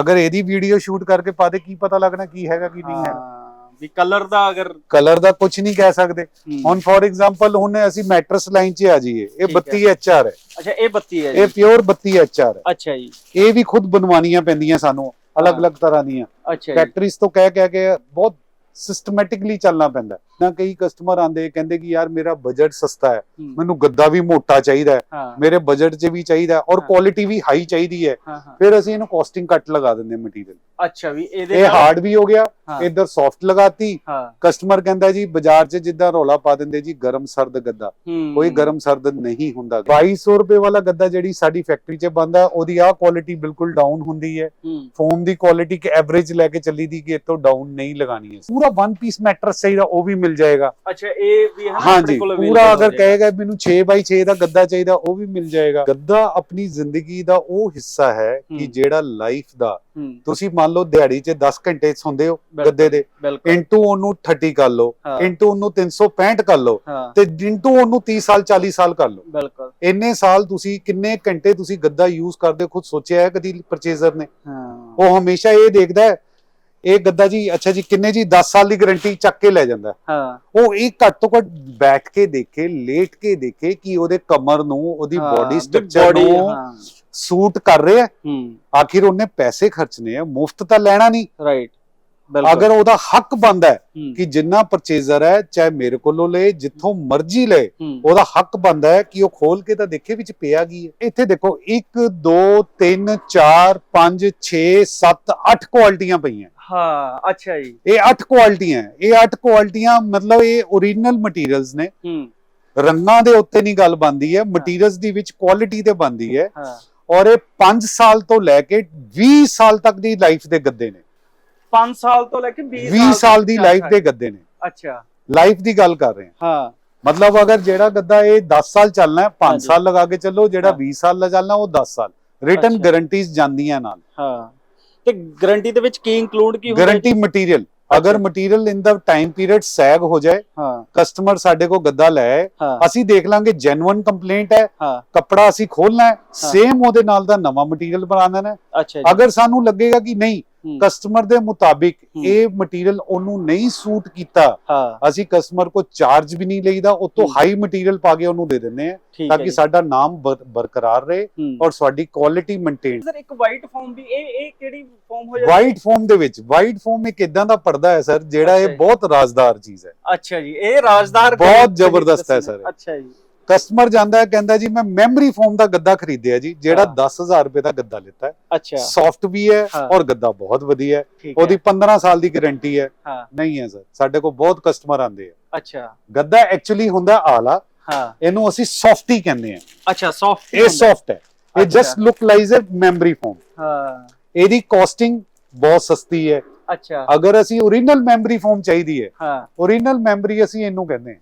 ਅਗਰ ਇਹਦੀ ਵੀਡੀਓ ਸ਼ੂਟ ਕਰਕੇ ਪਾ ਦੇ ਕੀ ਪਤਾ ਲੱਗਣਾ ਕੀ ਹੈਗਾ ਕੀ ਨਹੀਂ ਹਾਂ। ਵੀ ਕਲਰ ਦਾ ਅਗਰ ਕਲਰ ਦਾ ਕੁਝ ਨਹੀਂ ਕਹਿ ਸਕਦੇ। ਹੁਣ ਫੋਰ ਐਗਜ਼ਾਮਪਲ ਹੁਣ ਅਸੀਂ ਮੈਟਰਸ ਲਾਈਨ 'ਚ ਆ ਜਾਈਏ। ਇਹ ਠੀਕ ਹੈ। 32 ਐਚਆਰ ਹੈ। ਅੱਛਾ ਇਹ ਬੱਤੀ ਹੈ ਇਹ ਪਿਓਰ 32 ਐਚਆਰ ਹੈ। ਅੱਛਾ ਜੀ। ਇਹ ਵੀ ਖੁਦ ਬਣਵਾਉਣੀਆਂ ਪੈਂਦੀਆਂ ਸਾਨੂੰ ਅਲੱਗ-ਅਲੱਗ ਤਰ੍ਹਾਂ ਦੀਆਂ। ਫੈਕਟਰੀਜ਼ ਤੋਂ ਕਹਿ ਕਹਿ ਕੇ ਬਹੁਤ ਸਿਸਟਮੈਟਿਕਲੀ ਚੱਲਣਾ ਪੈਂਦਾ ਨਾ ਕਈ ਕਸਟਮਰ ਆਂਦੇ ਕਹਿੰਦੇ ਕਿ ਯਾਰ ਮੇਰਾ ਬਜਟ ਸਸਤਾ ਹੈ। ਮੈਨੂੰ ਗੱਦਾ ਵੀ ਮੋਟਾ ਚਾਹੀਦਾ ਹੈ ਮੇਰੇ ਬਜਟ 'ਚ ਵੀ ਚਾਹੀਦਾ ਔਰ। ਕੁਆਲਿਟੀ ਵੀ ਹਾਈ ਚਾਹੀਦੀ ਹੈ। ਫਿਰ ਅਸੀਂ ਇਹਨੂੰ ਕਾਸਟਿੰਗ ਕੱਟ ਲਗਾ ਦਿੰਦੇ ਮਟੀਰੀਅਲ ਅੱਛਾ ਵੀ ਇਹਦੇ ਇਹ ਹਾਰਡ ਵੀ ਹੋ ਗਿਆ। ਇੱਧਰ ਸੌਫਟ ਲਗਾਤੀ। ਕਸਟਮਰ ਕਹਿੰਦਾ ਜੀ ਬਾਜ਼ਾਰ 'ਚ ਜਿੱਦਾਂ ਰੌਲਾ ਪਾ ਦਿੰਦੇ ਜੀ ਗਰਮ ਸਰਦ ਗੱਦਾ। ਕੋਈ ਗਰਮ ਸਰਦ ਨਹੀਂ ਹੁੰਦਾ। 2200 ਰੁਪਏ ਵਾਲਾ ਗੱਦਾ ਜਿਹੜੀ ਸਾਡੀ ਫੈਕਟਰੀ 'ਚ ਬੰਦਾ ਉਹਦੀ ਆਹ ਕੁਆਲਿਟੀ ਬਿਲਕੁਲ ਡਾਊਨ ਹੁੰਦੀ ਹੈ। ਹੂੰ। ਫੋਮ ਦੀ ਕੁਆਲਿਟੀ ਕਿ ਐਵਰੇਜ ਲੈ ਕੇ ਚੱਲੀ ਦੀ ਕਿ ਇਹ ਤੋਂ ਡਾਊਨ ਨਹੀਂ ਲਗਾਣੀ ਹੈ ਪੂਰਾ ਵਨ ਪੀਸ ਮੈਟਰਸ ਚਾਹੀਦਾ ਉਹ ਵੀ ਮਿਲ ਜਾਏਗਾ। ਅੱਛਾ ਇਹ ਵੀ ਹੈ ਨਾ ਹਾਂਜੀ ਪੂਰਾ ਅਗਰ। ਕਹੇਗਾ ਮੈਨੂੰ 6x6 ਦਾ ਗੱਦਾ ਚਾਹੀਦਾ ਉਹ ਵੀ ਮਿਲ ਜਾਏਗਾ। ਗੱਦਾ ਆਪਣੀ ਜ਼ਿੰਦਗੀ ਦਾ ਉਹ ਹਿੱਸਾ ਹੈ ਕਿ। ਜਿਹੜਾ ਲਾਈਫ ਦਾ। ਤੁਸੀਂ ਮੰਨ ਲਓ ਦਿਹਾੜੀ 'ਚ 10 ਘੰਟੇ ਸੌਂਦੇ ਹੋ। ਗੱਦੇ ਦੇ। ਇਨਟੂ ਉਹਨੂੰ 30 ਕਰ ਲਓ ਹਾਂ। ਇਨਟੂ ਉਹਨੂੰ 365 ਕਰ ਲਓ ਤੇ ਇਨਟੂ ਉਹਨੂੰ 30 ਸਾਲ 40 ਸਾਲ ਕਰ ਲਓ। ਬਿਲਕੁਲ। ਇੰਨੇ ਸਾਲ ਤੁਸੀਂ ਕਿੰਨੇ ਘੰਟੇ ਤੁਸੀਂ ਗੱਦਾ ਯੂਜ਼ ਕਰਦੇ ਹੋ? ਖੁਦ ਸੋਚਿਆ ਹੈ ਕਦੀ ਪਰਚੇਜ਼ਰ ਨੇ? ਉਹ ਹਮੇਸ਼ਾ ਇਹ ਦੇਖਦਾ ਹੈ ਇਹ ਗੱਦਾ ਜੀ ਅੱਛਾ ਜੀ ਕਿੰਨੇ ਜੀ? 10 ਸਾਲ ਦੀ ਗਾਰੰਟੀ ਚੱਕ ਕੇ ਲੈ ਜਾਂਦਾ। ਹੈ। ਉਹ ਇਹ ਘੱਟ ਤੋਂ ਘੱਟ ਬੈਠ ਕੇ ਦੇਖੇ ਲੇਟ ਕੇ ਦੇਖੇ ਕਿ ਉਹਦੇ ਕਮਰ ਨੂੰ ਉਹਦੀ ਬਾਡੀ ਸਟਰਕਚਰ ਨੂੰ ਸੂਟ ਕਰ ਰਿਹਾ। ਆਖਿਰ ਉਹਨੇ ਪੈਸੇ ਖਰਚਨੇ ਆ ਮੁਫਤ ਤਾਂ ਲੈਣਾ ਨਹੀਂ। ਰਾਈਟ ਅਗਰ ਉਹਦਾ ਹੱਕ ਬਣਦਾ ਕਿ ਜਿੰਨਾ ਪਰਚੇਜ਼ਰ ਹੈ ਚਾਹੇ ਮੇਰੇ ਕੋਲੋਂ ਲਏ ਜਿੱਥੋਂ ਮਰਜ਼ੀ ਲਏ ਉਹਦਾ ਹੱਕ ਬਣਦਾ ਹੈ ਕਿ ਉਹ ਖੋਲ ਕੇ ਤਾਂ ਦੇਖੇ ਵਿੱਚ ਪਿਆ ਕੀ ਹੈ। ਇੱਥੇ ਦੇਖੋ 1 2 3 4 5 6 7 8 ਕੁਆਲਿਟੀਆਂ ਪਈਆਂ। ਹਾਂ ਅੱਛਾ ਜੀ। ਇਹ 8 ਕੁਆਲਿਟੀਆਂ। ਇਹ 8 ਕੁਆਲਿਟੀਆਂ ਮਤਲਬ ਇਹ ਓਰੀਜਨਲ ਮਟੀਰੀਅਲਸ ਨੇ। ਹੂੰ। ਰੰਗਾਂ ਦੇ ਉੱਤੇ ਨਹੀਂ ਗੱਲ ਬਣਦੀ ਹੈ ਮਟੀਰੀਅਲਸ ਦੀ ਵਿੱਚ ਕੁਆਲਿਟੀ ਤੇ ਬਣਦੀ ਹੈ। ਹਾਂ। ਔਰ ਇਹ 5 ਸਾਲ ਤੋਂ ਲੈ ਕੇ 20 ਸਾਲ ਤੱਕ ਦੀ ਲਾਈਫ ਦੇ ਗੱਦੇ ਨੇ। 5 ਸਾਲ ਤੋਂ ਲੈ ਕੇ 20 20 ਸਾਲ ਦੀ ਲਾਈਫ ਦੇ ਗੱਦੇ ਨੇ। ਅੱਛਾ। ਲਾਈਫ ਦੀ ਗੱਲ ਕਰ ਰਹੇ ਹਾਂ। ਹਾਂ। ਮਤਲਬ ਅਗਰ ਜਿਹੜਾ ਗੱਦਾ ਇਹ 10 ਸਾਲ ਚੱਲਣਾ ਹੈ 5 ਹਾਂਜੀ। ਸਾਲ ਲਗਾ ਕੇ ਚੱਲੋ ਜਿਹੜਾ ਹਾਂ। 20 ਸਾਲ ਦਾ ਚੱਲਣਾ ਉਹ 10 ਸਾਲ। ਰਿਟਨ ਅੱਛਾ। ਗਾਰੰਟੀਜ਼ ਜਾਂਦੀਆਂ ਨਾਲ। ਹਾਂ। ਤੇ ਗਾਰੰਟੀ ਦੇ ਵਿੱਚ ਕੀ ਇਨਕਲੂਡ ਕੀ ਹੁੰਦਾ? ਗਾਰੰਟੀ ਮਟੀਰੀਅਲ ਅਗਰ। ਮਟੀਰੀਅਲ ਇਨ ਦਾ ਟਾਈਮ ਪੀਰੀਅਡ ਸੈਗ ਹੋ ਜਾਏ ਹਾਂ। ਕਸਟਮਰ ਸਾਡੇ ਕੋਲ ਗੱਦਾ ਲੈ ਅਸੀਂ ਦੇਖ ਲਾਂਗੇ ਜੈਨੂਇਨ ਕੰਪਲੇਂਟ ਹੈ ਕੱਪੜਾ ਅਸੀਂ ਖੋਲਣਾ ਹੈ ਸੇਮ ਉਹਦੇ ਨਾਲ ਦਾ ਨਵਾਂ ਮਟੀਰੀਅਲ ਬਣਾ ਦੇਣਾ ਹੈ ਅਗਰ ਸਾਨੂੰ ਲੱਗੇਗਾ ਕਿ ਨਹੀਂ। ਕਸਟਮਰ ਦੇ ਮੁਤਾਬਿਕ। ਇਹ ਮਟੀਰੀਅਲ ਉਹਨੂੰ ਨਹੀਂ ਸੂਟ ਕੀਤਾ ਅਸੀਂ ਕਸਟਮਰ ਕੋ ਚਾਰਜ ਵੀ ਨਹੀਂ ਲਈਦਾ ਉਹ ਤੋਂ। ਹਾਈ ਮਟੀਰੀਅਲ ਪਾ ਕੇ ਉਹਨੂੰ ਦੇ ਦਿੰਦੇ ਆ ਤਾਂ ਕਿ। ਸਾਡਾ ਨਾਮ ਬਰ- ਬਰਕਰਾਰ ਰਹੇ। ਔਰ ਸਾਡੀ ਕੁਆਲਿਟੀ ਮੇਨਟੇਨ ਸਰ ਇੱਕ ਵਾਈਟ ਫਾਰਮ ਵੀ ਇਹ ਇਹ ਕਿਹੜੀ ਫਾਰਮ ਹੋ ਜਾਂਦੀ ਵਾਈਟ ਫੋਮ ਦੇ ਵਿੱਚ ਵਾਈਟ ਫੋਮ ਇੱਕ ਇਦਾਂ ਦਾ ਪਰਦਾ ਹੈ ਸਰ ਜਿਹੜਾ ਇਹ। ਬਹੁਤ ਰਾਜ਼ਦਾਰ ਚੀਜ਼ ਹੈ ਅੱਛਾ ਜੀ ਇਹ ਰਾਜਦਾਰ ਬਹੁਤ ਜ਼ਬਰਦਸਤ ਹੈ। ਸਰ। ਅੱਛਾ ਜੀ ਕਸਟਮਰ ਜਾਂਦਾ ਹੈ ਕਹਿੰਦਾ ਜੀ ਮੈਂ ਮੈਮਰੀ ਫੋਮ ਦਾ ਗੱਦਾ ਖਰੀਦਿਆ ਜੀ ਜਿਹੜਾ ਹਾਂ। 10000 ਰੁਪਏ ਦਾ ਗੱਦਾ ਲਿੱਤਾ ਹੈ। ਅੱਛਾ। ਸੌਫਟ ਵੀ ਹੈ। ਔਰ ਗੱਦਾ ਬਹੁਤ ਵਧੀਆ ਹੈ। ਉਹਦੀ ਹੈ। 15 ਸਾਲ ਦੀ ਗਾਰੰਟੀ ਹੈ। ਨਹੀਂ ਹੈ ਸਰ ਸਾਡੇ ਕੋਲ ਬਹੁਤ ਕਸਟਮਰ ਆਉਂਦੇ ਆ। ਅੱਛਾ। ਗੱਦਾ ਐਕਚੁਅਲੀ ਹੁੰਦਾ ਆਲਾ। ਹਾਂ। ਇਹਨੂੰ ਅਸੀਂ ਸੌਫਟੀ ਕਹਿੰਦੇ ਆ ਅੱਛਾ ਸੌਫਟ ਇਹ ਸੌਫਟ ਹੈ। ਇਹ। Just look likes a memory foam ਹਾਂ। ਇਹਦੀ ਕਾਸਟਿੰਗ ਬਹੁਤ ਸਸਤੀ ਹੈ। ਅੱਛਾ। ਅਗਰ ਅਸੀਂ ਓਰੀਜਨਲ ਮੈਮਰੀ ਫੋਮ ਚਾਹੀਦੀ ਹੈ ਹਾਂ। ਓਰੀਜਨਲ ਮੈਮਰੀ ਅਸੀਂ ਇਹਨੂੰ ਕਹਿੰਦੇ ਹਾਂ।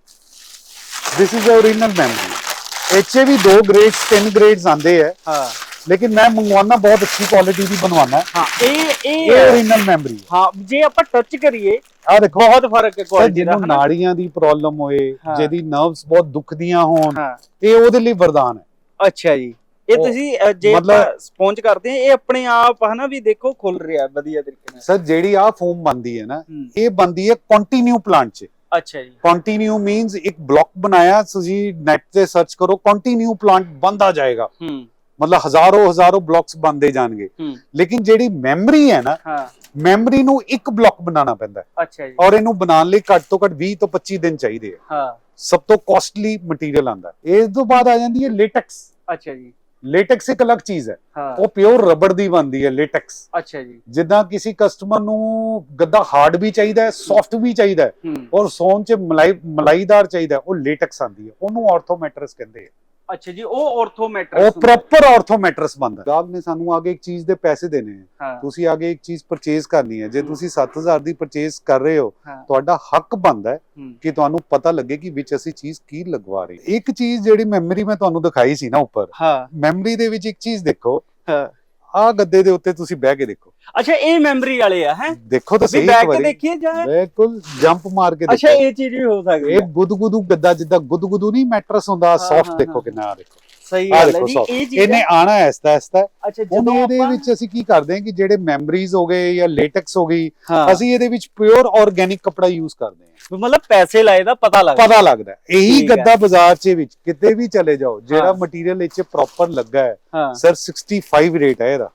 This is a original memory ਇੱਥੇ ਵੀ ਦੋ ਗ੍ਰੇਡਸ ਤਿੰਨ ਗ੍ਰੇਡਸ ਆਂਦੇ ਹੈ ਹਾਂ। ਲੇਕਿਨ ਮੈਂ ਮੰਗਵਾਉਣਾ ਬਹੁਤ ਅੱਛੀ ਕੁਆਲਿਟੀ ਦੀ ਬਣਵਾਉਣਾ। ਹੈ ਇਹ ਇਹ ਓਰੀਜਨਲ ਮੈਮਰੀ ਹੈ ਜੇ ਆਪਾਂ ਟੱਚ ਕਰੀਏ ਆ ਦੇਖੋ। ਬਹੁਤ ਫ਼ਰਕ ਹੈ ਕੁਆਲਿਟੀ ਦਾ? ਨਾੜੀਆਂ ਦੀ ਪ੍ਰੋਬਲਮ ਹੋਏ। ਜਿਹਦੀ ਨਰਵਸ ਬਹੁਤ ਦੁਖਦੀਆਂ ਹੋਣ ਇਹ ਉਹਦੇ ਲਈ ਵਰਦਾਨ ਹੈ। ਅੱਛਾ ਜੀ। ਇਹ ਤੁਸੀਂ ਜੇ ਸਪੌਂਜ ਕਰਦੇ ਆ ਇਹ ਆਪਣੇ ਆਪ ਹਨਾ ਵੀ ਦੇਖੋ ਖੁੱਲ ਰਿਹਾ ਵਧੀਆ ਤਰੀਕੇ ਨਾਲ। ਸਰ ਜਿਹੜੀ ਆ ਫੋਮ ਬਣਦੀ ਹੈ ਨਾ ਇਹ ਬਣਦੀ ਹੈ ਕੰਟੀਨਿਊ ਪਲਾਂਟ 'ਚ। ਅੱਛਾ ਜੀ। ਕੰਟੀਨਿਊ ਮੀਨਸ ਇੱਕ ਬਲੌਕ ਬਣਾਇਆ ਤੁਸੀਂ ਨੈਟ ਤੇ ਸਰਚ ਕਰੋ ਕੰਟੀਨਿਊ ਪਲਾਂਟ ਬੰਦਾ ਜਾਏਗਾ। ਹੂੰ। ਮਤਲਬ ਹਜ਼ਾਰੋਂ ਹਜ਼ਾਰੋਂ ਬਲੌਕਸ ਬਣਦੇ ਜਾਣਗੇ। ਲੇਕਿਨ ਜਿਹੜੀ ਮੈਮਰੀ ਹੈ ਨਾ ਹਾਂ। ਮੈਮਰੀ ਨੂੰ ਇੱਕ ਬਲੌਕ ਬਣਾਉਣਾ ਪੈਂਦਾ ਹੈ। ਅੱਛਾ ਜੀ। ਔਰ ਇਹਨੂੰ ਬਣਾਉਣ ਲਈ ਘੱਟ ਤੋਂ ਘੱਟ 20 ਤੋਂ 25 ਦਿਨ ਚਾਹੀਦੇ ਆ। ਹਾਂ। ਸਭ ਤੋਂ ਕਾਸਟਲੀ ਮਟੀਰੀਅਲ ਆਂਦਾ ਇਸ ਤੋਂ ਬਾਅਦ ਆ ਜਾਂਦੀ ਹੈ ਲੇਟੈਕਸ ਅੱਛਾ ਜੀ। ਲੇਟੈਕਸ ਇੱਕ ਅਲੱਗ ਚੀਜ਼ ਹੈ। ਹਾਂ। ਉਹ ਪਿਓਰ ਰਬੜ ਦੀ ਬਣਦੀ ਹੈ ਲੇਟੈਕਸ ਅੱਛਾ ਜੀ। ਜਿੱਦਾਂ ਕਿਸੇ ਕਸਟਮਰ ਨੂੰ ਗੱਦਾ ਹਾਰਡ ਵੀ ਚਾਹੀਦਾ ਹੈ ਸੌਫਟ ਵੀ ਚਾਹੀਦਾ ਹੈ ਔਰ ਸੌਣ ਚ ਮਲਾਈ ਮਲਾਈਦਾਰ ਚਾਹੀਦਾ ਉਹ ਲੇਟੈਕਸ ਆਂਦੀ ਹੈ। ਉਹਨੂੰ ਆਰਥੋ ਮੈਟਰਸ ਕਹਿੰਦੇ ਆ। ਅੱਛਾ ਜੀ ਉਹ ਆਰਥੋ ਮੈਟਰ ਉਹ ਪ੍ਰੋਪਰ ਆਰਥੋ ਮੈਟਰਸ ਬਣਦਾ ਗਾਹਕ ਨੇ ਸਾਨੂੰ ਆਗੇ ਇੱਕ ਚੀਜ਼ ਦੇ ਪੈਸੇ ਦੇਣੇ ਹੈ। ਤੁਸੀਂ ਆਗੇ ਇੱਕ ਚੀਜ਼ ਪਰਚੇਜ਼ ਕਰਨੀ ਹੈ। ਜੇ ਤੁਸੀਂ 7000 ਦੀ ਪਰਚੇਜ਼ ਕਰ ਰਹੇ ਹੋ ਤੁਹਾਡਾ ਹੱਕ ਬਣਦਾ ਹੈ ਕਿ ਤੁਹਾਨੂੰ ਪਤਾ ਲੱਗੇ ਕਿ ਵਿੱਚ ਅਸੀਂ ਚੀਜ਼ ਕੀ ਲਗਵਾ ਰਹੇ ਹਾਂ। ਇੱਕ ਚੀਜ਼ ਜਿਹੜੀ ਮੈਮਰੀ ਮੈਂ ਤੁਹਾਨੂੰ ਦਿਖਾਈ ਸੀ ਨਾ ਉੱਪਰ ਹਾਂ। ਮੈਮਰੀ ਦੇ ਵਿੱਚ ਇੱਕ ਚੀਜ਼ ਦੇਖੋ। ਹਾਂ। ਆਹ ਗੱਦੇ ਦੇ ਉੱਤੇ ਤੁਸੀਂ ਬਹਿ ਕੇ ਦੇਖੋ। ਅੱਛਾ ਇਹ ਮੈਮਰੀ ਵਾਲੇ ਆ ਹੈ? ਦੇਖੋ ਤਾਂ ਵੀ ਸਹੀ ਬੈਕ ਇੱਕ ਕੇ ਵਾਰੀ। ਦੇਖੀਏ ਜਾਂ ਬਿਲਕੁਲ ਜੰਪ ਮਾਰ ਕੇ ਅੱਛਾ ਦੇਖੋ। ਇਹ ਚੀਜ਼ ਵੀ ਹੋ ਸਕਦੀ ਇਹ ਹੈ ਗੁਦਗੁਦੂ ਗੱਦਾ ਜਿੱਦਾਂ ਗੁਦਗੁਦੂ ਨਹੀਂ ਮੈਟਰਸ ਹੁੰਦਾ ਸੌਫਟ ਦੇਖੋ। ਕਿੰਨਾ ਦੇਖੋ। ਸਹੀ ਗੱਲ ਹੈ ਦੇਖੋ ਜੀ। ਇਹ ਚੀਜ਼ ਇਹਨੇ ਆਣਾ ਐਸਤਾ ਐਸਤਾ ਅੱਛਾ ਹੁਣ ਜਦੋਂ ਇਹਦੇ ਆਪਾਂ ਵਿੱਚ ਅਸੀਂ ਕੀ ਕਰਦੇ ਹਾਂ ਕਿ ਜਿਹੜੇ ਮੈਮਰੀਜ਼ ਹੋ ਗਏ ਜਾਂ ਲੇਟੈਕਸ ਹੋ ਗਈ ਹਾਂ ਅਸੀਂ ਇਹਦੇ ਵਿੱਚ ਪਿਓਰ ਆਰਗੇਨਿਕ ਕਪੜਾ ਯੂਜ਼ ਕਰਦੇ ਹਾਂ ਮਤਲਬ ਪੈਸੇ ਲਾਏ ਦਾ ਪਤਾ ਲੱਗਦਾ ਪਤਾ ਲੱਗਦਾ ਹੈ। ਇਹੀ ਠੀਕ ਹੈ। ਗੱਦਾ ਬਾਜ਼ਾਰ 'ਚ ਵਿੱਚ ਕਿਤੇ ਵੀ ਚਲੇ ਜਾਓ ਜਿਹੜਾ ਹਾਂ। ਮਟੀਰੀਅਲ ਵਿੱਚ ਪ੍ਰੋਪਰ ਲੱਗਾ ਹੈ ਹਾਂ ਸਰ 65 ਰੇਟ ਹੈ ਇਹਦਾ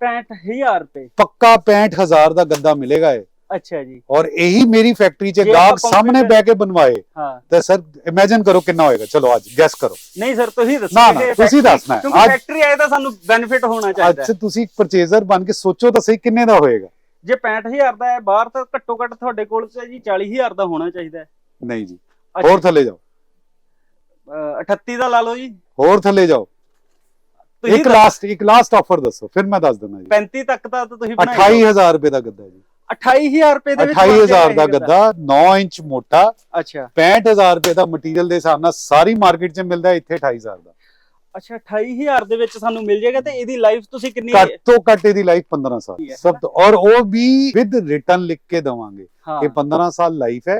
65000 ਰੁਪਏ ਪੱਕਾ 65000 ਦਾ ਗੱਦਾ ਮਿਲੇਗਾ ਇਹ ਅੱਛਾ ਜੀ। ਔਰ ਇਹੀ ਮੇਰੀ ਫੈਕਟਰੀ 'ਚ ਗਾਹਕ ਸਾਹਮਣੇ ਬਹਿ ਕੇ ਬਣਵਾਏ ਹਾਂ। ਤਾਂ ਸਰ ਇਮੇਜਿਨ ਕਰੋ ਕਿੰਨਾ ਹੋਏਗਾ। ਚਲੋ ਅੱਜ ਗੈਸ ਕਰੋ। ਨਹੀਂ ਸਰ ਤੁਸੀਂ ਦੱਸੋ ਨਾ, ਨਾ, ਤੁਸੀਂ ਦੱਸਣਾ ਹੈ। ਕਿਉਂਕਿ ਫੈਕਟਰੀ ਆਏ ਤਾਂ ਸਾਨੂੰ ਬੈਨੀਫਿਟ ਹੋਣਾ ਚਾਹੀਦਾ ਅੱਜ ਤੁਸੀਂ ਪਰਚੇਜ਼ਰ ਬਣ ਕੇ ਸੋਚੋ ਤਾਂ ਸਹੀ ਕਿੰਨੇ ਦਾ ਹੋਏਗਾ। ਜੇ 65000 ਦਾ ਹੈ ਬਾਹਰ ਤਾਂ ਘੱਟੋ ਘੱਟ ਤੁਹਾਡੇ ਕੋਲ ਤਾਂ ਜੀ 40000 ਦਾ ਹੋਣਾ ਚਾਹੀਦਾ ਨਹੀਂ ਜੀ। ਹੋਰ ਥੱਲੇ ਜਾਓ। ਅ, 38 ਦਾ ਲਾ ਲਓ ਜੀ। ਹੋਰ ਥੱਲੇ ਜਾਓ। ਇੱਕ ਲਾਸਟ ਇੱਕ ਲਾਸਟ ਆਫਰ ਦੱਸੋ ਫਿਰ ਮੈਂ ਦੱਸ ਦਿੰਦਾ ਜੀ। 35 ਤੱਕ ਦਾ ਤਾਂ ਤੁਸੀਂ ਬਣਾਈ 28000 ਰੁਪਏ ਦਾ ਗੱਦਾ ਜੀ। 28000 ਰੁਪਏ ਦੇ ਵਿੱਚ 28000 ਦਾ ਗੱਦਾ 9 ਇੰਚ ਮੋਟਾ ਅੱਛਾ। 65000 ਰੁਪਏ ਦਾ ਮਟੀਰੀਅਲ ਦੇ ਹਿਸਾਬ ਨਾਲ ਸਾਰੀ ਮਾਰਕੀਟ 'ਚ ਮਿਲਦਾ ਇੱਥੇ 28000 ਦਾ। ਅੱਛਾ 28000 ਦੇ ਵਿੱਚ ਸਾਨੂੰ ਮਿਲ ਜਾਏਗਾ ਤੇ ਇਹਦੀ ਲਾਈਫ ਤੁਸੀਂ ਕਿੰਨੀ ਘੱਟ ਤੋਂ ਘੱਟ ਇਹਦੀ ਲਾਈਫ 15 ਸਾਲ। ਸਭ ਤੋਂ ਔਰ ਉਹ ਵੀ ਵਿਦ ਰਿਟਰਨ ਲਿਖ ਕੇ ਦਵਾਂਗੇ। ਹਾਂ। ਕਿ 15 ਸਾਲ ਲਾਈਫ ਹੈ।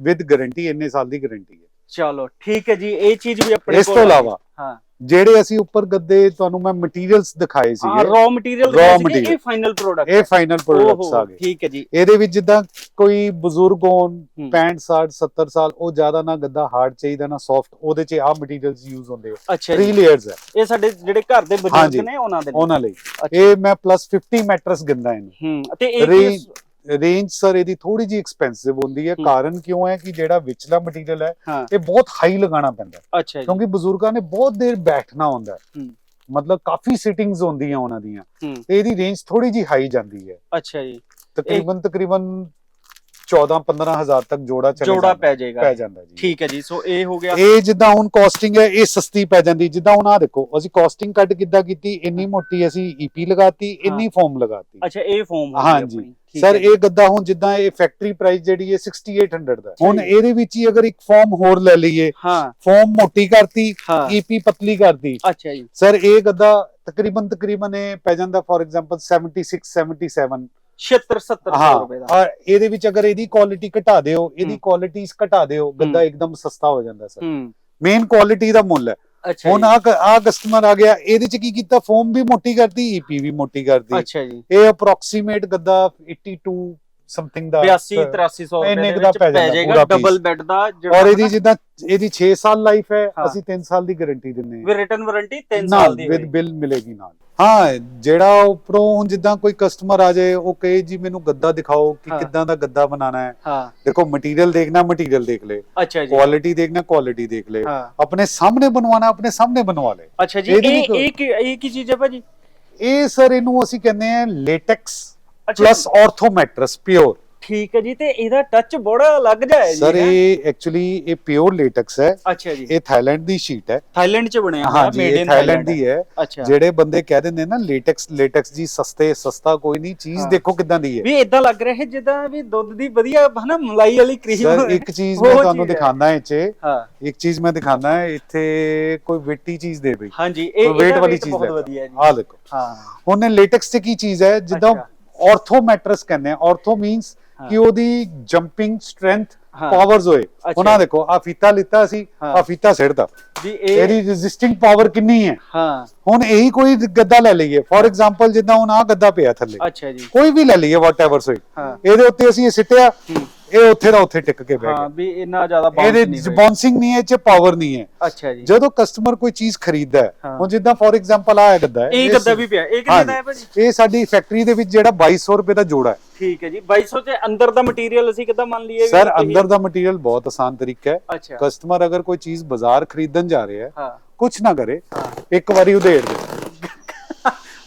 ਵਿਦ ਗਾਰੰਟੀ ਇੰਨੇ ਸਾਲ ਦੀ ਗਾਰੰਟੀ ਹੈ। ਚਲੋ ਠੀਕ ਹੈ ਜੀ ਇਹ ਚੀਜ਼ ਵੀ ਆਪਣੇ ਇਸ ਤੋਂ ਇਲਾਵਾ ਹਾਂ। ਜਿਹੜੇ ਅਸੀਂ ਉੱਪਰ ਗੱਦੇ ਤੁਹਾਨੂੰ ਮੈਂ ਮਟੀਰੀਅਲਸ ਦਿਖਾਏ ਹਾਂ ਸੀਗੇ ਰॉ ਮਟੀਰੀਅਲ Raw ਇਹ material। ਫਾਈਨਲ ਪ੍ਰੋਡਕਟ ਇਹ ਫਾਈਨਲ ਪ੍ਰੋਡਕਟਸ ਆ ਗਏ ਠੀਕ ਹੈ ਜੀ ਇਹਦੇ ਵਿੱਚ ਜਿੱਦਾਂ ਕੋਈ ਬਜ਼ੁਰਗ ਹੋਣ ਹੂੰ। 65 60 70 ਸਾਲ ਉਹ ਜ਼ਿਆਦਾ ਨਾ ਗੱਦਾ ਹਾਰਡ ਚਾਹੀਦਾ ਨਾ ਸੌਫਟ ਉਹਦੇ 'ਚ ਆਹ ਮਟੀਰੀਅਲਸ ਯੂਜ਼ ਹੁੰਦੇ ਆ ਅੱਛਾ 3 ਜੀ ਲੇਅਰਸ ਹੈ ਇਹ ਸਾਡੇ ਜਿਹੜੇ ਘਰ ਦੇ ਹਾਂਜੀ। ਬਜ਼ੁਰਗ ਨੇ ਉਹਨਾਂ ਦੇ ਲਈ। ਉਹਨਾਂ ਲਈ ਅੱਛਾ। ਇਹ ਮੈਂ ਪਲੱਸ 50 ਮੈਟਰਸ ਗਿੰਦਾ ਇਹਨੂੰ ਹੂੰ ਤੇ ਇਹ ਰੇਂਜ ਸਰ ਇਹਦੀ ਥੋੜੀ ਜੀ ਐਕਸਪੈਂਸਿਵ ਹੁੰਦੀ ਹੈ। ਕਾਰਨ ਕਿਉਂ ਹੈ ਕਿ ਜਿਹੜਾ ਵਿਚਲਾ ਮਟੀਰੀਅਲ ਹੈ ਇਹ ਬਹੁਤ ਹਾਈ ਲਗਾਉਣਾ ਪੈਂਦਾ ਅੱਛਾ ਕਿਉਂਕਿ ਬਜ਼ੁਰਗਾਂ ਨੇ ਬਹੁਤ ਦੇਰ ਬੈਠਣਾ ਹੁੰਦਾ ਹੈ। ਮਤਲਬ ਕਾਫੀ ਸਿਟਿੰਗਸ ਹੁੰਦੀਆਂ ਉਹਨਾਂ ਦੀਆਂ। ਤੇ ਇਹਦੀ ਰੇਂਜ ਥੋੜੀ ਜੀ ਹਾਈ ਜਾਂਦੀ ਹੈ। ਅੱਛਾ ਜੀ। ਤਕਰੀਬਨ ਤਕਰੀਬਨ 14 15000 ਤੱਕ ਜੋੜਾ ਚਲੇ ਜੋੜਾ ਪੈ ਜਾਏਗਾ। ਪੈ ਜਾਂਦਾ ਜੀ। ਠੀਕ ਹੈ ਜੀ। ਸੋ ਇਹ ਹੋ ਗਿਆ। ਇਹ ਜਿੱਦਾਂ ਹੁਣ ਕਾਸਟਿੰਗ ਹੈ ਇਹ ਸਸਤੀ ਪੈ ਜਾਂਦੀ। ਜਿੱਦਾਂ ਹੁਣ ਆ ਦੇਖੋ ਅਸੀਂ ਕਾਸਟਿੰਗ ਕੱਟ ਕਿੱਦਾਂ ਕੀਤੀ? ਇੰਨੀ ਮੋਟੀ ਅਸੀਂ ਈਪੀ ਲਗਾਤੀ ਇੰਨੀ ਫੋਮ ਲਗਾਤੀ। ਅੱਛਾ ਇਹ ਫਾਰਮ ਹੋ ਹਾਂਜੀ। ਸਰ। ਇਹ ਗੱਦਾ ਹੁਣ ਜਿੱਦਾਂ ਇਹ ਫੈਕਟਰੀ ਪ੍ਰਾਈਸ ਜਿਹੜੀ ਹੈ 6800 ਦਾ। ਹੁਣ। ਇਹਦੇ ਵਿੱਚ ਹੀ ਅਗਰ ਇੱਕ ਫਾਰਮ ਹੋਰ ਲੈ ਲਈਏ ਹਾਂ ਫਾਰਮ ਮੋਟੀ ਕਰਤੀ ਈਪੀ ਪਤਲੀ ਕਰਤੀ ਅੱਛਾ ਜੀ ਸਰ ਇਹ ਗੱਦਾ ਤਕਰੀਬਨ ਤਕਰੀਬਨ ਇਹ ਪੈ ਜਾਂਦਾ ਫੋਰ ਐਗਜ਼ਾਮਪਲ 76 77 76 70 ਹਾਂ ਰੁਪਏ ਦਾ ਔਰ ਇਹਦੇ ਵਿੱਚ ਅਗਰ ਇਹਦੀ ਕੁਆਲਿਟੀ ਘਟਾ ਦਿਓ ਇਹਦੀ ਹੂੰ। ਕੁਆਲਿਟੀਜ਼ ਘਟਾ ਦਿਓ ਗੱਦਾ। ਇੱਕਦਮ ਸਸਤਾ ਹੋ ਜਾਂਦਾ ਸਰ ਮੇਨ ਕੁਆਲਿਟੀ ਦਾ ਮੁੱਲ ਹੈ ਅੱਛਾ ਹੁਣ ਆ ਆ ਕਸਟਮਰ ਆ ਗਿਆ ਇਹਦੇ ਚ ਕੀ ਕੀਤਾ? ਫੋਮ ਵੀ ਮੋਟੀ ਕਰਤੀ ਈਪੀ ਵੀ ਮੋਟੀ ਕਰਤੀ। ਅੱਛਾ ਜੀ। ਇਹ ਅਪਰੋਕਸੀਮੇਟ ਗੱਦਾ 82 ਸਮਥਿੰਗ ਦਾ 82 8300 ਇੰਨੇ ਰੁਪਏ ਦੇ ਵਿੱਚ ਪੈ ਜਾਏਗਾ ਡਬਲ। ਬੈੱਡ ਦਾ ਔਰ ਇਹਦੀ ਜਿੱਦਾਂ ਇਹਦੀ 6 ਸਾਲ ਲਾਈਫ ਹੈ ਹਾਂ। ਅਸੀਂ 3 ਸਾਲ ਦੀ ਗਾਰੰਟੀ ਦਿੰਨੇ ਵੀ ਰਿਟਰਨ ਵਾਰੰਟੀ 3 ਨਾਲ ਸਾਲ ਦੀ ਵਿਦ। ਬਿੱਲ ਮਿਲੇਗੀ ਨਾਲ। ਹਾਂ ਜਿਹੜਾ ਉੱਪਰੋਂ ਹੁਣ ਜਿੱਦਾਂ ਕੋਈ ਕਸਟਮਰ ਆ ਜਾਏ ਉਹ ਕਹੇ ਜੀ ਮੈਨੂੰ ਗੱਦਾ ਦਿਖਾਓ ਕਿ ਹਾਂ। ਕਿੱਦਾਂ ਦਾ ਗੱਦਾ ਬਣਾਉਣਾ ਹੈ। ਹਾਂ। ਦੇਖੋ ਮਟੀਰੀਅਲ ਦੇਖਣਾ ਮਟੀਰੀਅਲ ਦੇਖ ਲੈ ਅੱਛਾ ਜੀ। ਕੁਆਲਿਟੀ ਦੇਖਣਾ ਕੁਆਲਿਟੀ ਦੇਖ ਲੈ ਹਾਂ। ਆਪਣੇ ਸਾਹਮਣੇ ਬਣਵਾਣਾ ਆਪਣੇ ਸਾਹਮਣੇ ਬਣਵਾ ਲੈ ਅੱਛਾ ਜੀ ਇਹਦੇ ਇਹ ਇਹ ਕੀ ਇਹ ਕੀ ਚੀਜ਼ ਹੈ ਭਾਜੀ? ਇਹ ਸਰ ਇਹਨੂੰ ਅਸੀਂ ਕਹਿੰਦੇ ਆ ਲੇਟੈਕਸ ਅੱਛਾ ਪਲੱਸ ਆਰਥੋ ਮੈਟਰਸ ਪਿਓਰ ਠੀਕ ਹੈ ਜੀ ਤੇ ਇਹਦਾ ਟੱਚ ਬੜਾ ਅਲੱਗ ਜਿਹਾ ਹੈ ਜੀ ਸਰ? ਇਹ ਐਕਚੁਅਲੀ ਇਹ ਪਿਓਰ ਲੇਟੈਕਸ ਹੈ। ਅੱਛਾ ਜੀ। ਇਹ ਥਾਈਲੈਂਡ ਦੀ ਸ਼ੀਟ ਹੈ। ਥਾਈਲੈਂਡ ਚ ਬਣਿਆ ਹੋਇਆ ਮੇਡ ਇਨ ਥਾਈਲੈਂਡ ਦੀ ਹੈ। ਜਿਹੜੇ ਬੰਦੇ ਕਹਿ ਦਿੰਦੇ ਨਾ ਲੇਟੈਕਸ ਲੇਟੈਕਸ ਜੀ ਸਸਤੇ ਸਸਤਾ ਕੋਈ ਨਹੀਂ ਚੀਜ਼। ਦੇਖੋ ਕਿਦਾਂ ਦੀ ਹੈ। ਵੀ ਇਦਾਂ ਲੱਗ ਰਿਹਾ ਹੈ ਜਿੱਦਾਂ ਵੀ ਦੁੱਧ ਦੀ ਵਧੀਆ ਹਨਾ ਮਲਾਈ ਵਾਲੀ ਕਰੀਮ ਸਰ ਇੱਕ ਚੀਜ਼ ਮੈਂ ਤੁਹਾਨੂੰ। ਦਿਖਾਣਾ ਹੈ ਚ ਇੱਕ ਚੀਜ਼ ਮੈਂ ਦਿਖਾਣਾ ਹੈ ਇੱਥੇ ਕੋਈ ਵੇਟੀ ਚੀਜ਼ ਦੇ ਬਈ। ਹਾਂਜੀ ਇਹ ਇਹਦਾ ਵਾਲੀ ਚੀਜ਼ ਬਹੁਤ ਹੈ। ਆਹ ਦੇਖੋ। ਹਾਂ। ਉਹਨੇ ਲੇਟੈਕਸ ਤੇ ਕੀ ਚੀਜ਼ ਹੈ? ਜਿੱਦਾਂ। ਆਰਥੋ ਮੈਟਰਸ ਕਹਿੰਦੇ ਆ। Ortho means. ਕਿ ਉਹਦੀ ਜੰਪਿੰਗ ਸਟਰੈਂਥ। ਪਾਵਰਸ ਹੋਏ। ਉਹਨਾਂ ਦੇਖੋ ਆ ਫੀਤਾ ਲਿੱਤਾ ਸੀ। ਆ ਫੀਤਾ ਸਿੱਟਦਾ ਜੀ ਇਹ ਇਹਦੀ ਰੈਜ਼ਿਸਟਿੰਗ ਪਾਵਰ ਕਿੰਨੀ ਹੈ? ਹਾਂ। ਹੁਣ ਇਹੀ ਕੋਈ ਗੱਦਾ ਲੈ ਲਈਏ। ਫੋਰ ਐਗਜ਼ਾਮਪਲ ਜਿੱਦਾਂ ਹੁਣ ਆ ਗੱਦਾ ਪਿਆ ਥੱਲੇ। ਅੱਛਾ ਜੀ। ਕੋਈ ਵੀ ਲੈ ਲਈਏ ਵਾਟਐਵਰ ਸੋਈ ਹਾਂ। ਇਹਦੇ ਉੱਤੇ ਅਸੀਂ ਇਹ ਸਿੱਟਿਆ। ਇਹ ਉੱਥੇ ਦਾ ਉੱਥੇ ਟਿਕ ਕੇ ਬਹਿ ਹਾਂ ਵੀ ਇੰਨਾ ਜ਼ਿਆਦਾ ਇਹਦੇ। ਬਾਉਂਸਿੰਗ ਨਹੀਂ ਹੈ ਚ ਪਾਵਰ ਨਹੀਂ ਹੈ। ਅੱਛਾ ਜੀ। ਜਦੋਂ ਕਸਟਮਰ ਕੋਈ ਚੀਜ਼ ਖਰੀਦਦਾ ਹੈ। ਹੁਣ ਜਿੱਦਾਂ ਫੋਰ ਐਗਜ਼ਾਮਪਲ ਆ ਗੱਦਾ ਹੈ ਇਹ ਗੱਦਾ ਵੀ ਪਿਆ ਇਹ ਕਿੰਨੇ ਦਾ ਹੈ ਭਾਜੀ? ਇਹ ਸਾਡੀ ਫੈਕਟਰੀ ਦੇ ਵਿੱਚ ਜਿਹੜਾ 2200 ਰੁਪਏ ਦਾ ਜੋੜਾ ਹੈ। ਠੀਕ ਹੈ ਜੀ 2200 ਚ ਅੰਦਰ ਦਾ ਮਟੀਰੀਅਲ ਅਸੀਂ ਕਿੱਦਾਂ ਮੰਨ ਲਈਏ ਸਰ ਅੰਦਰ ਦਾ ਮਟੀਰੀਅਲ ਬਹੁਤ ਆਸਾਨ ਤਰੀਕਾ ਹੈ। ਕਸਟਮਰ ਅਗਰ ਕੋਈ ਚੀਜ਼ ਬਾਜ਼ਾਰ ਖਰੀਦਣ ਜਾ ਰਿਹਾ ਹੈ ਹਾਂ। ਕੁਝ ਨਾ ਕਰੇ ਇੱਕ ਵਾਰੀ ਉਧੇੜ ਦੇ।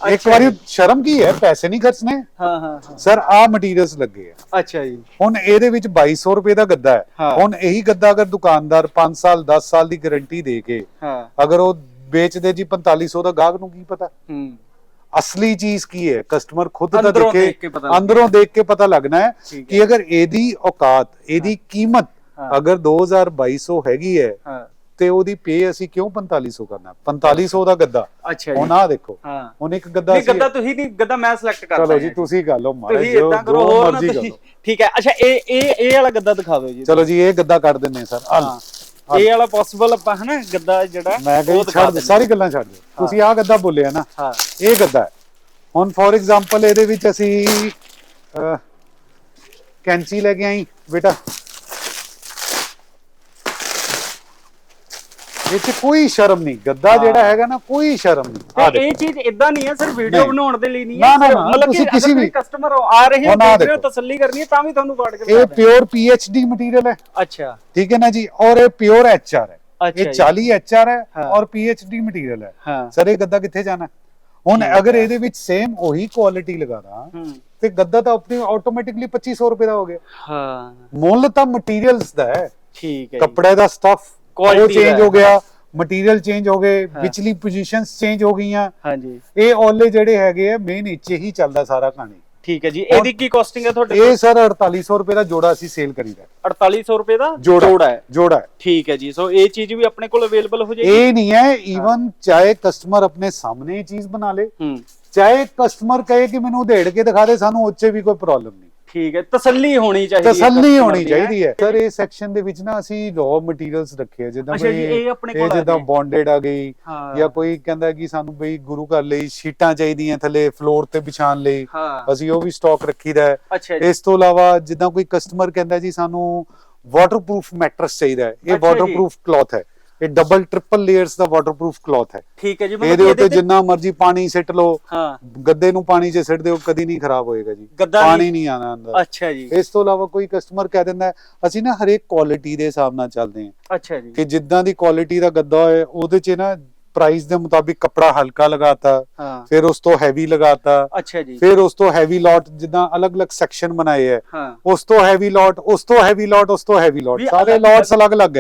ਇੱਕ ਵਾਰੀ। ਸ਼ਰਮ ਕੀ ਹੈ? ਪੈਸੇ ਨਹੀਂ ਖਰਚਨੇ ਹਾਂ ਹਾਂ ਸਰ ਆ ਮਟੀਰੀਅਲਸ ਲੱਗੇ ਆ। ਅੱਛਾ ਜੀ। ਹੁਣ ਇਹਦੇ ਵਿੱਚ 2200 ਰੁਪਏ ਦਾ ਗੱਦਾ ਹੈ। ਹੁਣ ਇਹੀ ਗੱਦਾ ਅਗਰ ਦੁਕਾਨਦਾਰ 5 ਸਾਲ 10 ਸਾਲ ਦੀ ਗਾਰੰਟੀ ਦੇ ਕੇ ਹਾਂ। ਅਗਰ ਉਹ ਵੇਚਦੇ ਜੀ 4500 ਦਾ ਗਾਹਕ ਨੂੰ ਕੀ ਪਤਾ? ਹੂੰ। ਅਸਲੀ ਚੀਜ਼ ਕੀ ਹੈ? ਕਸਟਮਰ ਖੁਦ ਦਾ ਦੇਖ। ਅੰਦਰੋਂ ਦੇਖ ਕੇ ਪਤਾ ਲੱਗਣਾ ਹੈ ਕਿ ਅਗਰ ਇਹਦੀ ਔਕਾਤ ਇਹਦੀ ਕੀਮਤ। ਅਗਰ 2200 ਹੈਗੀ ਹੈ ਹਾਂ। ਤੇ ਉਹਦੀ ਪੇ ਅਸੀਂ ਕਿਉਂ 4500 ਕਰਨਾ? 4500 ਦਾ ਗੱਦਾ। ਅੱਛਾ ਜੀ। ਹੁਣ ਆ ਦੇਖੋ। ਹਾਂ। ਹੁਣ ਇੱਕ ਗੱਦਾ ਨਹੀਂ ਗੱਦਾ ਤੁਸੀਂ ਨਹੀਂ ਗੱਦਾ ਮੈਂ ਸਿਲੈਕਟ ਕਰ ਚਲੋ ਜੀ ਤੁਸੀਂ ਕਰ ਲਓ ਮਾਰੇ ਤੁਸੀਂ ਜੋ ਇਦਾਂ ਕਰੋ ਹੋਰ ਨਾ ਤੁਸੀਂ ਠੀਕ ਹੈ। ਅੱਛਾ ਇਹ ਇਹ ਇਹ ਵਾਲਾ ਗੱਦਾ ਦਿਖਾ ਦਿਓ ਜੀ। ਚਲੋ ਜੀ ਇਹ ਗੱਦਾ ਕੱਢ ਦਿੰਨੇ ਸਰ। ਆ। ਹਾਂ। ਇਹ ਵਾਲਾ ਪੋਸੀਬਲ ਆਪਾਂ ਹਨਾ ਗੱਦਾ ਜਿਹੜਾ ਮੈਂ ਉਹ ਕਹੀ ਦਿਖਾ ਛੱਡ ਸਾਰੀ ਗੱਲਾਂ ਛੱਡ ਦਿਓ। ਤੁਸੀਂ ਆ ਗੱਦਾ ਬੋਲਿਆ ਨਾ। ਹਾਂ। ਇਹ ਗੱਦਾ ਹੈ। ਹੁਣ ਫੋਰ ਐਗਜ਼ਾਮਪਲ ਇਹਦੇ ਵਿੱਚ ਅਸੀਂ ਕੈਂਚੀ ਲੈ ਕੇ ਆਈ ਬੇਟਾ। ਇਹ 'ਚ ਕੋਈ ਸ਼ਰਮ ਨਹੀਂ ਗੱਦਾ ਜਿਹੜਾ ਹੈਗਾ ਨਾ ਕੋਈ ਸ਼ਰਮ ਨਹੀਂ ਤੇ ਇਹ ਚੀਜ਼ ਇਦਾਂ ਨਹੀਂ ਹੈ ਸਿਰ ਵੀਡੀਓ। ਬਣਾਉਣ ਦੇ ਲਈ ਨਹੀਂ ਨਾ, ਮਤਲਬ ਤੁਸੀਂ ਕਿ ਕਿਸੇ ਵੀ- ਕਸਟਮਰ ਆ ਰਹੇ ਹੋ ਦੇਖ ਰਹੇ ਹੋ। ਤਸੱਲੀ ਕਰਨੀ ਹੈ ਤਾਂ ਵੀ ਤੁਹਾਨੂੰ ਕਾਰਡ ਕੇ ਇਹ। ਪਿਓਰ ਪੀਐਚਡੀ ਮਟੀਰੀਅਲ ਹੈ ਅੱਛਾ ਠੀਕ ਹੈ ਨਾ ਜੀ ਔਰ ਇਹ ਪਿਓਰ ਐਚਆਰ ਹੈ ਅੱਛਾ ਇਹ ਜੀ। 40 ਐਚਆਰ ਹੈ ਹਾਂ। ਔਰ ਪੀਐਚਡੀ ਮਟੀਰੀਅਲ ਹੈ ਹਾਂ ਸਰ ਇਹ ਗੱਦਾ ਕਿੱਥੇ ਜਾਣਾ ਹੈ? ਹੁਣ ਅਗਰ ਹੈ। ਇਹਦੇ ਵਿੱਚ ਸੇਮ ਉਹੀ ਕੁਆਲਿਟੀ ਲਗਾਦਾ ਹੂੰ ਤੇ ਗੱਦਾ ਤਾਂ ਆਪਣੀ ਆਟੋਮੈਟਿਕਲੀ 2500 ਰੁਪਏ ਦਾ ਹੋ ਗਿਆ ਹਾਂ ਮੁੱਲ ਤਾਂ ਮਟੀਰੀਅਲਸ ਦਾ ਹੈ ਠੀਕ ਹੈ। ਕੱਪੜੇ ਦਾ ਸਟਫ ਉਹ Quality ਚੇਂਜ ਹੈ। ਹੋ ਗਿਆ। ਮਟੀਰੀਅਲ ਚੇਂਜ ਹੋ ਗਏ ਹਾਂ। ਵਿਚਲੀ ਪੋਜੀਸ਼ਨਸ ਚੇਂਜ ਹੋ ਗਈਆਂ। ਹਾਂਜੀ। ਇਹ ਔਲੇ ਜਿਹੜੇ ਹੈਗੇ ਆ ਮੇਨ ਇੱਚੇ ਹੀ ਚੱਲਦਾ ਸਾਰਾ ਕਹਾਣੀ। ਠੀਕ ਹੈ ਜੀ ਇਹਦੀ ਕੀ ਕਾਸਟਿੰਗ ਹੈ ਤੁਹਾਡੇ ਇਹ ਸਰ 4800 ਰੁਪਏ ਦਾ ਜੋੜਾ ਅਸੀਂ ਸੇਲ ਕਰੀਦਾ 4800 ਰੁਪਏ ਦਾ ਜੋੜਾ। ਜੋੜਾ ਹੈ। ਜੋੜਾ ਹੈ। ਠੀਕ ਹੈ ਜੀ ਸੋ ਇਹ ਚੀਜ਼ ਵੀ ਆਪਣੇ ਕੋਲ ਅਵੇਲੇਬਲ ਹੋ ਜਾਏਗੀ? ਇਹ ਨਹੀਂ ਹੈ ਈਵਨ ਚਾਹੇ ਕਸਟਮਰ ਆਪਣੇ ਸਾਹਮਣੇ ਇਹ ਚੀਜ਼ ਬਣਾ ਲੇ ਹੂੰ। ਚਾਹੇ ਕਸਟਮਰ ਕਹੇ ਕਿ ਮੈਨੂੰ ਉਧੇੜ ਕੇ ਦਿਖਾ ਦੇ ਸਾਨੂੰ ਉੱਚੇ ਵੀ ਕੋਈ ਪ੍ਰੋਬਲਮ ਨਹੀਂ। ਠੀਕ ਹੈ ਤਸੱਲੀ ਹੋਣੀ ਚਾਹੀਦੀ ਹੈ ਤਸੱਲੀ ਹੋਣੀ। ਚਾਹੀਦੀ ਹੈ ਸਰ ਇਸ ਸੈਕਸ਼ਨ ਦੇ ਵਿੱਚ ਨਾ ਅਸੀਂ ਰॉ ਮਟੀਰੀਅਲਸ ਰੱਖੇ ਆ ਜਿੱਦਾਂ ਅੱਛਾ ਜੀ, ਇਹ ਆਪਣੇ ਇਹ ਕੋਲ ਆ ਜਿੱਦਾਂ। ਬੌਂਡਡ ਆ ਗਈ ਜਾਂ ਕੋਈ ਕਹਿੰਦਾ ਕਿ ਸਾਨੂੰ ਬਈ ਗੁਰੂ ਘਰ ਲਈ ਸ਼ੀਟਾਂ ਚਾਹੀਦੀਆਂ ਥੱਲੇ ਫਲੋਰ ਤੇ ਵਿਛਾਣ ਲਈ ਅਸੀਂ ਉਹ ਵੀ ਸਟਾਕ ਰੱਖੀਦਾ ਹੈ ਇਸ ਤੋਂ ਇਲਾਵਾ ਜਿੱਦਾਂ ਕੋਈ ਕਸਟਮਰ ਕਹਿੰਦਾ ਜੀ ਸਾਨੂੰ ਵਾਟਰਪ੍ਰੂਫ ਮੈਟਰਸ ਚਾਹੀਦਾ ਹੈ ਇਹ। ਵਾਟਰਪ੍ਰੂਫ ਕਲੌਥ ਹੈ ਇਹ ਡਬਲ ਟ੍ਰਿਪਲ ਲੇਅਰਸ ਦਾ ਵਾਟਰਪ੍ਰੂਫ ਕਲੌਥ ਹੈ। ਠੀਕ ਹੈ ਜੀ ਮਤਲਬ ਇਹਦੇ ਉੱਤੇ ਜਿੰਨਾ ਮਰਜ਼ੀ ਪਾਣੀ ਸਿੱਟ ਲਓ। ਹਾਂ। ਗੱਦੇ ਨੂੰ ਪਾਣੀ 'ਚ ਸਿੱਟ ਦਿਓ ਕਦੀ ਨਹੀਂ ਖਰਾਬ ਹੋਏਗਾ ਜੀ। ਪਾਣੀ ਨਹੀਂ ਆਣਾ ਅੰਦਰ। ਅੱਛਾ ਜੀ। ਇਸ ਤੋਂ ਇਲਾਵਾ ਕੋਈ ਕਸਟਮਰ ਕਹਿ ਦਿੰਦਾ ਅਸੀਂ ਨਾ ਹਰੇਕ ਕੁਆਲਿਟੀ ਦੇ ਹਿਸਾਬ ਨਾਲ ਚੱਲਦੇ ਹਾਂ। ਅੱਛਾ ਜੀ। ਕਿ ਜਿੱਦਾਂ ਦੀ ਕੁਆਲਿਟੀ ਦਾ ਗੱਦਾ ਹੋਏ ਉਹਦੇ 'ਚ ਨਾ ਪ੍ਰਾਈਸ ਦੇ ਮੁਤਾਬਿਕ ਕੱਪੜਾ ਹਲਕਾ ਲਗਾਤਾ ਹਾਂ। ਫਿਰ ਉਸ ਤੋਂ ਹੈਵੀ ਲਗਾਤਾ ਅੱਛਾ ਜੀ। ਫਿਰ ਉਸ ਤੋਂ ਹੈਵੀ ਲੋਟ ਜਿੱਦਾਂ ਅਲੱਗ-ਅਲੱਗ ਸੈਕਸ਼ਨ ਬਣਾਏ ਹਾਂ। ਉਸ ਤੋਂ ਹੈਵੀ ਲੋਟ ਉਸ ਤੋਂ ਹੈਵੀ ਲੋਟ ਉਸ ਤੋਂ ਹੈਵੀ ਲੋਟ ਸਾਰੇ ਲੋਟਸ ਅਲੱਗ-ਅਲੱਗ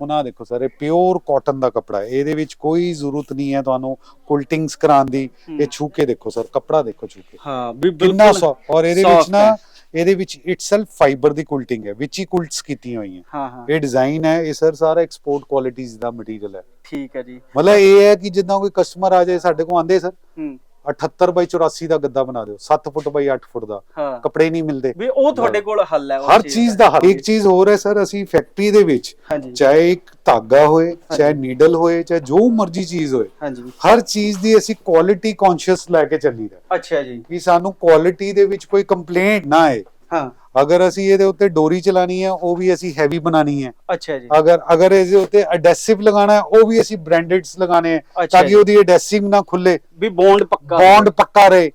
ਹੁਣ ਆਹ ਦੇਖੋ ਸਰ ਇਹ ਪਿਓਰ ਕਾਟਨ ਦਾ ਕੱਪੜਾ ਹੈ ਇਹਦੇ ਵਿੱਚ ਕੋਈ ਜ਼ਰੂਰਤ ਨਹੀਂ ਹੈ ਤੁਹਾਨੂੰ ਕੁਲਟਿੰਗਸ ਕਰਾਉਣ ਦੀ। ਇਹ ਛੂ ਕੇ ਦੇਖੋ ਸਰ ਕੱਪੜਾ ਦੇਖੋ ਛੂ ਕੇ ਹਾਂ ਵੀ ਬਿਲਕੁਲ ਔਰ ਇਹਦੇ ਵਿੱਚ ਨਾ। ਇਹਦੇ ਵਿੱਚ ਇਟਸੈਲਫ ਫਾਈਬਰ ਦੀ ਕੁਲਟਿੰਗ ਹੈ ਵਿੱਚ ਹੀ ਕੁਲਟਸ ਕੀਤੀਆਂ ਹੋਈਆਂ। ਹਾਂ ਹਾਂ। ਇਹ ਡਿਜ਼ਾਈਨ ਹੈ ਇਹ ਸਰ ਸਾਰਾ ਐਕਸਪੋਰਟ ਕੁਆਲਿਟੀਜ਼ ਦਾ ਮਟੀਰੀਅਲ ਹੈ। ਠੀਕ ਹੈ ਜੀ। ਮਤਲਬ ਇਹ ਹੈ ਕਿ ਜਿੱਦਾਂ ਕੋਈ ਕਸਟਮਰ ਆ ਜਾਏ ਸਾਡੇ ਕੋਲ ਆਂਦੇ ਸਰ ਹੂੰ। 78 ਬਾਈ 84 ਦਾ ਗੱਦਾ ਬਣਾ ਦਿਓ 7 ਫੁੱਟ ਬਾਈ 8 ਫੁੱਟ ਦਾ। ਹਾਂ। ਕੱਪੜੇ ਨਹੀਂ ਮਿਲਦੇ। ਵੀ ਉਹ ਤੁਹਾਡੇ ਕੋਲ ਹੱਲ ਹੈ ਹਰ ਚੀਜ਼ ਦਾ ਹੱਲ। ਇੱਕ ਚੀਜ਼ ਹੋਰ ਹੈ ਸਰ ਅਸੀਂ ਫੈਕਟਰੀ ਦੇ ਵਿੱਚ ਚਾਹੇ ਇੱਕ ਧਾਗਾ ਹੋਏ ਚਾਹੇ ਨੀਡਲ ਹੋਏ ਚਾਹੇ ਜੋ ਮਰਜ਼ੀ ਚੀਜ਼ ਹੋਏ ਹਾਂਜੀ। ਹਰ ਚੀਜ਼ ਦੀ ਅਸੀਂ ਕੁਆਲਿਟੀ ਕੌਨਸ਼ੀਅਸ ਲੈ ਕੇ ਚੱਲੀਦਾ। ਅੱਛਾ ਜੀ। ਕਿ ਸਾਨੂੰ ਕੁਆਲਿਟੀ ਦੇ ਵਿੱਚ ਕੋਈ ਕੰਪਲੇਂਟ ਨਾ ਆਏ। ਹਾਂ। ਅਗਰ ਅਸੀਂ ਇਹਦੇ ਉੱਤੇ ਡੋਰੀ ਚਲਾਣੀ ਹੈ ਉਹ ਵੀ ਅਸੀਂ ਹੈਵੀ ਬਣਾਣੀ ਹੈ। ਅੱਛਾ ਜੀ। ਅਗਰ ਅਗਰ ਇਹਦੇ ਉੱਤੇ ਅਡੈਸਿਵ ਲਗਾਣਾ ਹੈ ਉਹ ਵੀ ਅਸੀਂ ਬ੍ਰਾਂਡਡਸ ਲਗਾਣੇ ਹੈ ਤਾਂ ਕਿ। ਉਹਦੀ ਅਡੈਸਿਵ ਨਾ ਖੁੱਲੇ। ਵੀ ਬੌਂਡ ਪੱਕਾ ਬੌਂਡ ਪੱਕਾ ਰਹੇ।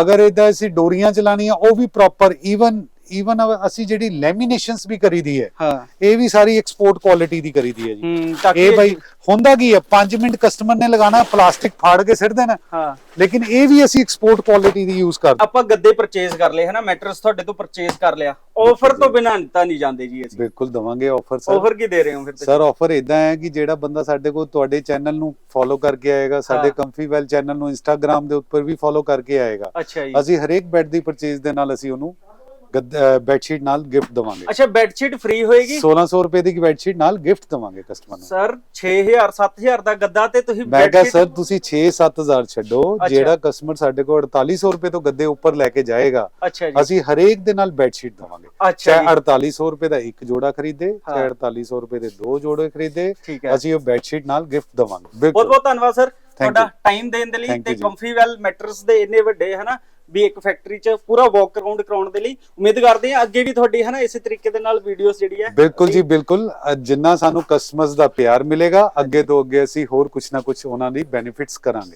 ਅਗਰ ਇਹਦਾ ਅਸੀਂ ਡੋਰੀਆਂ ਚਲਾਣੀਆਂ ਉਹ ਵੀ ਪ੍ਰੋਪਰ ਈਵਨ ਈਵਨ ਅਸੀਂ ਜਿਹੜੀ ਲੈਮੀਨੇਸ਼ਨਸ ਵੀ ਕਰੀਦੀ ਹੈ ਹਾਂ। ਇਹ ਵੀ ਸਾਰੀ ਐਕਸਪੋਰਟ ਕੁਆਲਿਟੀ ਦੀ ਕਰੀਦੀ ਹੈ ਜੀ। ਤਾਂ ਇਹ ਭਾਈ ਹੁੰਦਾ ਕੀ ਹੈ 5 ਮਿੰਟ ਕਸਟਮਰ ਨੇ ਲਗਾਣਾ ਪਲਾਸਟਿਕ ਫਾੜ ਕੇ ਸਿੱਟ ਦੇਣਾ। ਹਾਂ। ਲੇਕਿਨ ਇਹ ਵੀ ਅਸੀਂ ਐਕਸਪੋਰਟ ਕੁਆਲਿਟੀ ਦੀ ਯੂਜ਼ ਕਰਦੇ। ਆਪਾਂ ਗੱਦੇ ਪਰਚੇਸ ਕਰ ਲਏ ਹਨਾ? ਮੈਟਰਸ ਤੁਹਾਡੇ ਤੋਂ ਪਰਚੇਸ ਕਰ ਲਿਆ। ਆਫਰ ਤੋਂ ਬਿਨਾਂ ਤਾਂ ਨਹੀਂ ਜਾਂਦੇ ਜੀ ਅਸੀਂ। ਬਿਲਕੁਲ ਦਵਾਂਗੇ ਆਫਰ ਸਰ ਆਫਰ ਕੀ ਦੇ ਰਹੇ ਹੋ ਫਿਰ? ਸਰ ਆਫਰ ਇਦਾਂ ਹੈ ਕਿ ਜਿਹੜਾ ਬੰਦਾ ਸਾਡੇ ਕੋਲ ਤੁਹਾਡੇ ਚੈਨਲ ਨੂੰ ਫੋਲੋ ਕਰਕੇ ਆਏਗਾ ਸਾਡੇ। ਕੰਫੀ ਵੈਲ ਚੈਨਲ ਨੂੰ ਇੰਸਟਾਗ੍ਰam ਦੇ ਉੱਪਰ ਵੀ ਫੋਲੋ ਕਰਕੇ ਆਏਗਾ। ਅੱਛਾ ਜੀ। ਅਸੀਂ ਹਰੇਕ ਬੈੱਡ ਦੀ ਪਰਚੇਜ਼ ਦੇ ਨਾਲ ਅਸੀਂ ਉਹਨੂੰ ਬੈੱਡਸ਼ੀਟ ਨਾਲ ਗਿਫਟ ਦਵਾਂਗੇ। ਅੱਛਾ ਬੈੱਡ ਸ਼ੀਟ ਫ੍ਰੀ ਹੋਏਗੀ 1600 ਰੁਪਏ ਦੀ ਬੈੱਡਸ਼ੀਟ ਨਾਲ ਗਿਫਟ ਦਵਾਂਗੇ ਕਸਟਮਰ ਨੂੰ। ਸਰ 6000 7000 ਦਾ ਗੱਦਾ ਤੇ ਤੁਸੀਂ ਮੈਂ ਕਿਹਾ ਸਰ ਤੁਸੀਂ 6-7000 ਛੱਡੋ। ਅੱਛਾ। ਜਿਹੜਾ ਕਸਟਮਰ ਸਾਡੇ ਕੋਲ 4800 ਰੁਪਏ ਤੋਂ ਗੱਦੇ ਉੱਪਰ ਲੈ ਕੇ ਜਾਏਗਾ ਅਸੀਂ ਹਰੇਕ ਦੇ ਨਾਲ ਬੈੱਡਸ਼ੀਟ ਦਵਾਂਗੇ। ਚਾਹੇ ਜੀ। 4800 ਰੁਪਏ ਦਾ ਇੱਕ ਜੋੜਾ ਖਰੀਦੇ। ਚਾਹੇ 4800 ਰੁਪਏ ਦੇ ਦੋ ਜੋੜੇ ਖਰੀਦੇ ਅਸੀਂ ਉਹ ਬੈੱਡਸ਼ੀਟ ਨਾਲ ਗਿਫਟ ਦਵਾਂਗੇ। ਬਹੁਤ ਬਹੁਤ ਧੰਨਵਾਦ ਸਰ ਤੁਹਾਡਾ. ਟਾਈਮ ਦੇਣ ਦੇ ਲਈ ਤੇ। ਕੰਫੀ ਵੈਲ ਮੈਟਰਸ ਦੇ ਇੰਨੇ ਵੱਡੇ ਹਨਾ? ਵੀ ਇੱਕ ਫੈਕਟਰੀ 'ਚ ਪੂਰਾ ਵਾਕ ਅਰਾਊਂਡ ਕਰਾਉਣ ਦੇ ਲਈ ਉਮੀਦ ਕਰਦੇ ਹਾਂ। ਅੱਗੇ ਵੀ ਤੁਹਾਡੀ, ਹਨਾ, ਇਸੇ ਤਰੀਕੇ ਦੇ ਨਾਲ ਵੀਡੀਓਜ਼ ਜਿਹੜੀ ਹੈ। ਬਿਲਕੁਲ ਜੀ, ਬਿਲਕੁਲ। ਜਿੰਨਾ ਸਾਨੂੰ ਕਸਟਮਰਸ ਦਾ ਪਿਆਰ ਮਿਲੇਗਾ, ਅੱਗੇ ਤੋਂ ਅੱਗੇ ਅਸੀਂ ਹੋਰ ਕੁਝ ਨਾ ਕੁਝ ਉਹਨਾਂ ਦੀ ਬੈਨੀਫਿਟਸ ਕਰਾਂਗੇ।